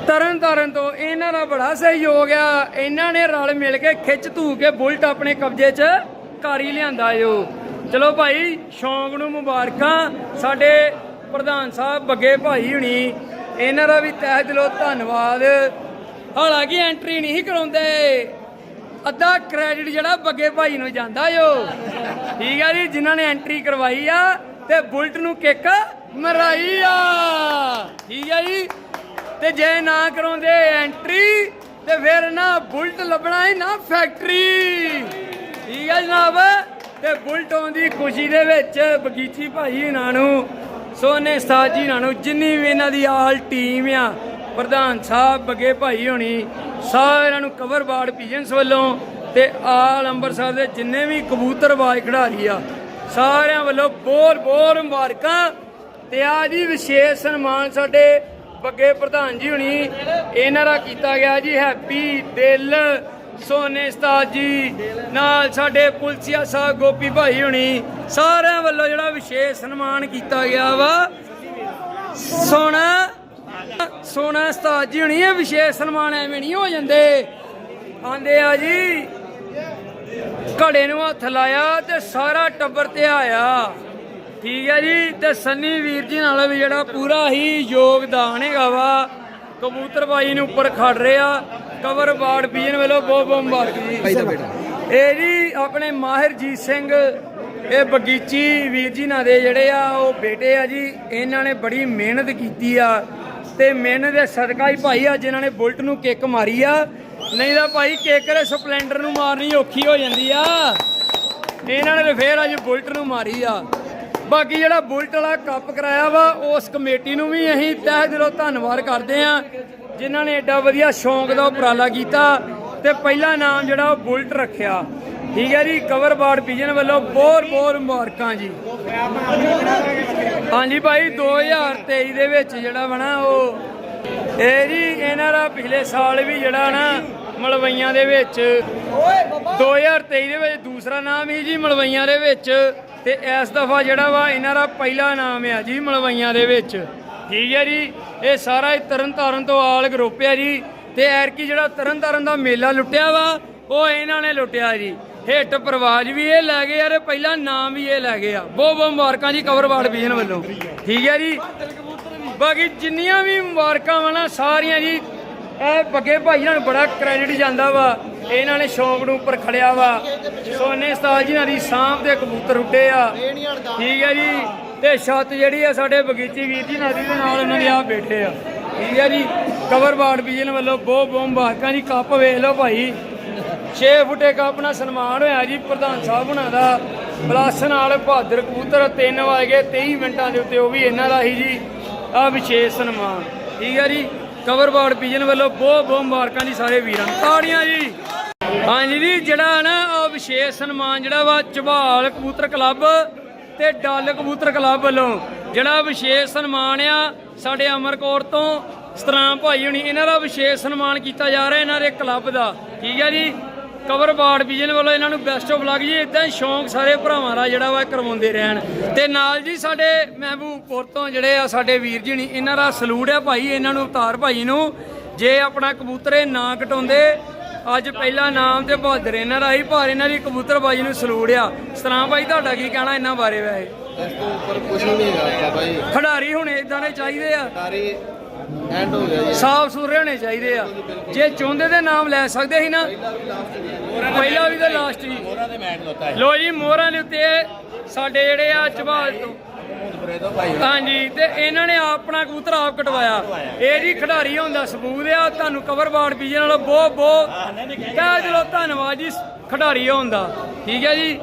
ਤਰਨ ਤਾਰਨ ਤੋਂ ਇਹਨਾਂ ਦਾ ਬੜਾ ਸਹਿਯੋਗ ਆ। ਇਹਨਾਂ ਨੇ ਰਲ ਮਿਲ ਕੇ ਖਿੱਚ ਧੂ ਕੇ ਬੁਲਟ ਆਪਣੇ ਕਬਜ਼ੇ 'ਚ ਕਰ ਲਿਆਂਦਾ ਓ ਚਲੋ ਭਾਈ, ਸ਼ੌਂਕ ਨੂੰ ਮੁਬਾਰਕਾਂ। ਸਾਡੇ ਪ੍ਰਧਾਨ ਸਾਹਿਬ ਬੱਗੇ ਭਾਈ ਹੁਣੀ, ਇਹਨਾਂ ਦਾ ਵੀ ਤਹਿ ਦਿਲੋਂ ਧੰਨਵਾਦ। ਹਾਲਾਂਕਿ ਐਂਟਰੀ ਨਹੀਂ ਕਰਾਉਂਦੇ। ਅੱਧਾ ਕ੍ਰੈਡਿਟ ਜਿਹੜਾ ਬੱਗੇ ਭਾਈ ਨੂੰ ਜਾਂਦਾ ਓ ਠੀਕ ਆ ਜੀ, ਜਿਨ੍ਹਾਂ ਨੇ ਐਂਟਰੀ ਕਰਵਾਈ ਆ, ਤੇ ਬੁਲਟ ਨੂੰ ਕਿੱਕ ਮਰਾਈ ਆ। ਠੀਕ ਆ ਜੀ। ਤੇ ਜੇ ਨਾ ਕਰਾਉਂਦੇ ਐਂਟਰੀ ਤੇ ਫਿਰ ਨਾ ਬੁਲਟ ਲੱਭਣਾ ਹੀ ਨਾ ਫੈਕਟਰੀ ਠੀਕ ਆ ਜਨਾਬ? ਤੇ ਬੁਲਟ ਆਉਂਦੀ ਖੁਸ਼ੀ ਦੇ ਵਿੱਚ ਬਗੀਚੀ ਭਾਈ ਇਹਨਾਂ ਨੂੰ, ਸੋਨੇ ਉਸਤਾਦ ਇਹਨਾਂ ਨੂੰ, ਜਿੰਨੀ ਵੀ ਇਹਨਾਂ ਦੀ ਆਲ ਟੀਮ ਆ, ਪ੍ਰਧਾਨ ਸਾਹਿਬ, ਬਗੇ ਭਾਈ ਹੋਣੀ, ਸਾਰਿਆਂ ਨੂੰ ਕਵਰ ਬਾੜ ਪੀਜਨਸ ਵੱਲੋਂ ਤੇ ਆਲ ਅੰਮ੍ਰਿਤਸਰ ਦੇ ਜਿੰਨੇ ਵੀ ਕਬੂਤਰਬਾਜ਼ ਖਿਡਾਰੀ ਆ, ਸਾਰਿਆਂ ਵੱਲੋਂ ਬਹੁਤ ਬਹੁਤ ਮੁਬਾਰਕਾਂ। ਤੇ ਆ ਜੀ ਵਿਸ਼ੇਸ਼ ਸਨਮਾਨ ਸਾਡੇ ਬੱਗੇ ਪ੍ਰਧਾਨ ਜੀ ਹੁਣੀ ਇਹਨਾਂ ਦਾ ਕੀਤਾ ਗਿਆ ਜੀ ਹੈਪੀ ਦਿਲ। ਸੋਨੇ ਉਸਤਾਦ ਜੀ ਨਾਲ ਸਾਡੇ ਪੁਲਸੀਆ ਸਾਹਿਬ ਗੋਪੀ ਭਾਈ ਹੁਣੀ ਸਾਰਿਆਂ ਵੱਲੋਂ ਜਿਹੜਾ ਵਿਸ਼ੇਸ਼ ਸਨਮਾਨ ਕੀਤਾ ਗਿਆ ਵਾ। ਸੋਨਾ ਸੋਨਾ ਸਤਾਜ ਜੀ ਹੁਣੀ, ਇਹ ਵਿਸ਼ੇਸ਼ ਸਨਮਾਨ ਐਵੇਂ ਨਹੀਂ ਹੋ ਜਾਂਦੇ। ਆਂਦੇ ਆ ਜੀ, ਘੜੇ ਨੂੰ ਹੱਥ ਲਾਇਆ ਤੇ ਸਾਰਾ ਟੱਬਰ ਤੇ ਆਇਆ। ਠੀਕ ਹੈ ਜੀ ਤੇ ਸੰਨੀ ਵੀਰ ਜੀ ਨਾਲ ਵੀ ਜਿਹੜਾ ਪੂਰਾ ਹੀ ਯੋਗਦਾਨ ਹੈਗਾ ਵਾ ਕਬੂਤਰਬਾਜੀ ਨੂੰ ਉੱਪਰ ਖੜ ਰਿਹਾ ਕਵਰ ਬਾੜ ਬੀਜਨ ਵੱਲੋਂ ਬਹੁਤ ਬਹੁਤ ਮੁਬਾਰਕ ਜੀ। ਇਹ ਜੀ ਆਪਣੇ ਮਾਹਿਰਜੀਤ ਸਿੰਘ ਇਹ ਬਗੀਚੀ ਵੀਰ ਜੀ ਨਾਲ ਦੇ ਜਿਹੜੇ ਆ ਉਹ ਬੇਟੇ ਆ ਜੀ ਇਹਨਾਂ ਨੇ ਬੜੀ ਮਿਹਨਤ ਕੀਤੀ ਆ ਤੇ ਮਿਹਨਤ ਦੇ ਸਦਕਾ ਹੀ ਭਾਈ ਅੱਜ ਇਹਨਾਂ ਨੇ ਬੁਲਟ ਨੂੰ ਕਿੱਕ ਮਾਰੀ ਆ ਨਹੀਂ ਤਾਂ ਭਾਈ ਕਿੱਕ ਦੇ ਸਪਲੈਂਡਰ ਨੂੰ ਮਾਰਨੀ ਔਖੀ ਹੋ ਜਾਂਦੀ ਆ। ਇਹਨਾਂ ਨੇ ਫੇਰ ਅੱਜ ਬੁਲਟ ਨੂੰ ਮਾਰੀ ਆ। ਬਾਕੀ ਜਿਹੜਾ ਬੁਲਟ ਵਾਲਾ ਕੱਪ ਕਰਾਇਆ ਵਾ, ਉਸ ਕਮੇਟੀ ਨੂੰ ਵੀ ਅਸੀਂ ਤਹਿ ਦਿਲੋਂ ਧੰਨਵਾਦ ਕਰਦੇ ਆ ਜਿਨ੍ਹਾਂ ਨੇ ਐਡਾ ਵਧੀਆ ਸ਼ੌਂਕ ਦਾ ਉਪਰਾਲਾ ਕੀਤਾ ਤੇ ਪਹਿਲਾ ਨਾਮ ਜਿਹੜਾ ਉਹ ਬੁਲਟ ਰੱਖਿਆ। ਠੀਕ ਹੈ ਜੀ ਕਵਰ ਬਾੜ ਪਿਜਨ ਵੱਲੋਂ ਬਹੁਤ ਬਹੁਤ ਮੁਬਾਰਕਾਂ ਜੀ। ਹਾਂਜੀ ਭਾਈ 2023 ਦੇ ਵਿੱਚ ਜਿਹੜਾ ਬਣਾ ਉਹ, ਇਹ ਜੀ ਇਹਨਾਂ ਦਾ ਪਿਛਲੇ ਸਾਲ ਵੀ ਜਿਹੜਾ ਨਾ ਮਲਵਈਆਂ ਦੇ ਵਿੱਚ 2023 ਦੇ ਵਿੱਚ ਦੂਸਰਾ ਨਾਮ ਹੀ ਜੀ ਮਲਵਈਆਂ ਦੇ ਵਿੱਚ ਤੇ ਇਸ ਦਫਾ ਜਿਹੜਾ ਵਾ ਇਹਨਾਂ ਦਾ ਪਹਿਲਾ ਨਾਮ ਆ ਜੀ ਮਲਵਈਆਂ ਦੇ ਵਿੱਚ। ਠੀਕ ਹੈ ਜੀ? ਇਹ ਸਾਰਾ ਹੀ ਤਰਨ ਤਾਰਨ ਤੋਂ ਆਲ ਗਰੁੱਪ ਆ ਜੀ। ਤੇ ਐਰਕੀ ਜਿਹੜਾ ਤਰਨ ਤਾਰਨ ਦਾ ਮੇਲਾ ਲੁੱਟਿਆ ਵਾ, ਉਹ ਇਹਨਾਂ ਨੇ ਲੁੱਟਿਆ ਜੀ। ਹਿੱਟ ਪ੍ਰਵਾਜ ਵੀ ਇਹ ਲੈ ਗਏ ਯਾਰ ਪਹਿਲਾ ਨਾਮ ਵੀ ਇਹ ਲੈ ਗਏ ਆ। ਬਹੁਤ ਬਹੁਤ ਮੁਬਾਰਕਾਂ ਜੀ ਕਵਰਵਾੜ ਵਿਜਨ ਵੱਲੋਂ। ਠੀਕ ਹੈ ਜੀ? ਬਾਕੀ ਜਿੰਨੀਆਂ ਵੀ ਮੁਬਾਰਕਾਂ ਵਾ ਨਾ, ਸਾਰੀਆਂ ਜੀ ਇਹ ਬੱਗੇ ਭਾਈ ਨੂੰ ਬੜਾ ਕ੍ਰੈਡਿਟ ਜਾਂਦਾ ਵਾ। ਇਹਨਾਂ ਨੇ ਸ਼ੌਂਕ ਨੂੰ ਉੱਪਰ ਖੜਿਆ ਵਾ। ਸੋਨੇ ਉਸਤਾਦ ਜੀ ਨਾਲ ਦੀ ਸਾਂਭ ਦੇ ਕਬੂਤਰ ਉੱਡੇ ਆ। ਠੀਕ ਹੈ ਜੀ। ਤੇ ਛੱਤ ਜਿਹੜੀ ਆ ਸਾਡੇ ਬਗੀਚੀ ਵੀਰ ਜੀ ਨਦੀ ਦੇ ਨਾਲ ਉਹਨਾਂ ਦੇ ਆ ਬੈਠੇ ਆ। ਠੀਕ ਹੈ ਜੀ। ਕਵਰ ਬਾੜ ਵਿਜਨ ਵੱਲੋਂ ਬਹੁਤ ਬਹੁਤ ਮੁਬਾਰਕਾਂ ਜੀ। ਕੱਪ ਵੇਖ ਲਓ ਭਾਈ। 6 ਫੁੱਟੇ ਕੱਪ ਨਾਲ ਸਨਮਾਨ ਹੋਇਆ ਜੀ ਪ੍ਰਧਾਨ ਸਾਹਿਬ ਹੁਣਾਂ ਦਾ। ਪਲੱਸ ਨਾਲ ਬਹਾਦਰ ਕਬੂਤਰ 3 ਵਜੇ 23 ਮਿੰਟਾਂ ਦੇ ਉੱਤੇ ਉਹ ਵੀ ਇਹਨਾਂ ਦਾ ਹੀ ਜੀ। ਆ ਵਿਸ਼ੇਸ਼ ਸਨਮਾਨ। ਠੀਕ ਹੈ ਜੀ। ਕਵਰ ਬਾੜ ਵੱਲੋਂ ਬਹੁਤ ਬਹੁਤ ਮੁਬਾਰਕਾਂ ਜੀ ਸਾਰੇ ਵੀਰਾਂ ਨੂੰ। ਤਾੜੀਆਂ ਜੀ। ਹਾਂਜੀ ਜੀ, ਜਿਹੜਾ ਨਾ ਉਹ ਵਿਸ਼ੇਸ਼ ਸਨਮਾਨ ਜਿਹੜਾ ਵਾ ਚਬਾਲ ਕਬੂਤਰ ਕਲੱਬ ਤੇ ਡੱਲ ਕਬੂਤਰ ਕਲੱਬ ਵੱਲੋਂ ਜਿਹੜਾ ਵਿਸ਼ੇਸ਼ ਸਨਮਾਨ ਆ, ਸਾਡੇ ਅਮਰਕੌਰ ਤੋਂ ਸਤਰਾਮ ਭਾਈ ਹੁਣੀ, ਇਹਨਾਂ ਦਾ ਵਿਸ਼ੇਸ਼ ਸਨਮਾਨ ਕੀਤਾ ਜਾ ਰਿਹਾ, ਇਹਨਾਂ ਦੇ ਕਲੱਬ ਦਾ। ਠੀਕ ਹੈ ਜੀ? ਕਵਰ ਬਾੜ ਵਿਜਨ ਵੱਲੋਂ ਇਹਨਾਂ ਨੂੰ ਬੈਸਟ ਆਫ ਲੱਗ ਜੀ। ਇਦਾਂ ਹੀ ਸ਼ੌਂਕ ਸਾਰੇ ਭਰਾਵਾਂ ਦਾ ਜਿਹੜਾ ਵਾ ਕਰਵਾਉਂਦੇ ਰਹਿਣ। ਤੇ ਨਾਲ ਜੀ ਸਾਡੇ ਮਹਿਬੂਬਪੁਰ ਤੋਂ ਜਿਹੜੇ ਆ ਸਾਡੇ ਵੀਰ ਜੀ ਨੀ ਇਹਨਾਂ ਦਾ ਸਲੂਟ ਆ ਭਾਈ ਇਹਨਾਂ ਨੂੰ ਅਵਤਾਰ ਭਾਈ ਨੂੰ। ਜੇ ਆਪਣਾ ਕਬੂਤਰੇ ਨਾ ਕਟਾਉਂਦੇ ਅੱਜ ਪਹਿਲਾ ਨਾਮ ਤੇ ਬਹਾਦਰ ਇਹਨਾਂ ਦਾ ਹੀ ਪਰ ਇਹਨਾਂ ਦੀ ਕਬੂਤਰਬਾਜੀ ਨੂੰ ਸਲੂਟ ਆ। ਸਤਨਾਮ ਭਾਈ ਤੁਹਾਡਾ ਕੀ ਕਹਿਣਾ ਇਹਨਾਂ ਬਾਰੇ ਵੈਸੇ? ਇਸ ਤੋਂ ਉੱਪਰ ਕੁਝ ਨਹੀਂ ਹੈਗਾ ਭਾਈ। ਖਿਡਾਰੀ ਹੁਣ ਇਦਾਂ ਦੇ ਚਾਹੀਦੇ ਆ? ਸਾਰੇ ਐਂਡ ਹੋ ਗਿਆ ਜੀ। ਸਾਫ਼ ਸੁਥਰੇ ਹੋਣੇ ਚਾਹੀਦੇ ਆ। ਜੇ ਚਾਹੁੰਦੇ ਤੇ ਨਾਮ ਲੈ ਸਕਦੇ ਸੀ ਨਾ ਪਹਿਲਾ ਵੀ ਤਾਂ ਲਾਸਟ ਵੀ ਉਹਨਾਂ ਦੇ ਮੈਚ ਲੋਤਾ ਲੋ ਜੀ ਮੋਹਰਾਂ ਦੇ ਉੱਤੇ ਸਾਡੇ ਜਿਹੜੇ ਆ ਚਬਾਲ ਤੋਂ। ਹਾਂਜੀ ਤੇ ਇਹਨਾਂ ਨੇ ਆਪਣਾ ਕਬੂਤਰ ਆਪ ਕਟਵਾਇਆ। ਇਹ ਜੀ ਖਿਡਾਰੀ ਹੋਣ ਦਾ ਸਬੂਤ ਆ ਤੁਹਾਨੂੰ ਕਵਰ ਬਾੜ ਪੀਜੇ ਨਾਲ ਬਹੁਤ ਬਹੁਤ ਕਹਿ ਦਿਲੋਂ ਧੰਨਵਾਦ ਜੀ ਖਿਡਾਰੀ ਹੋਣ ਦਾ। ਠੀਕ ਹੈ ਜੀ?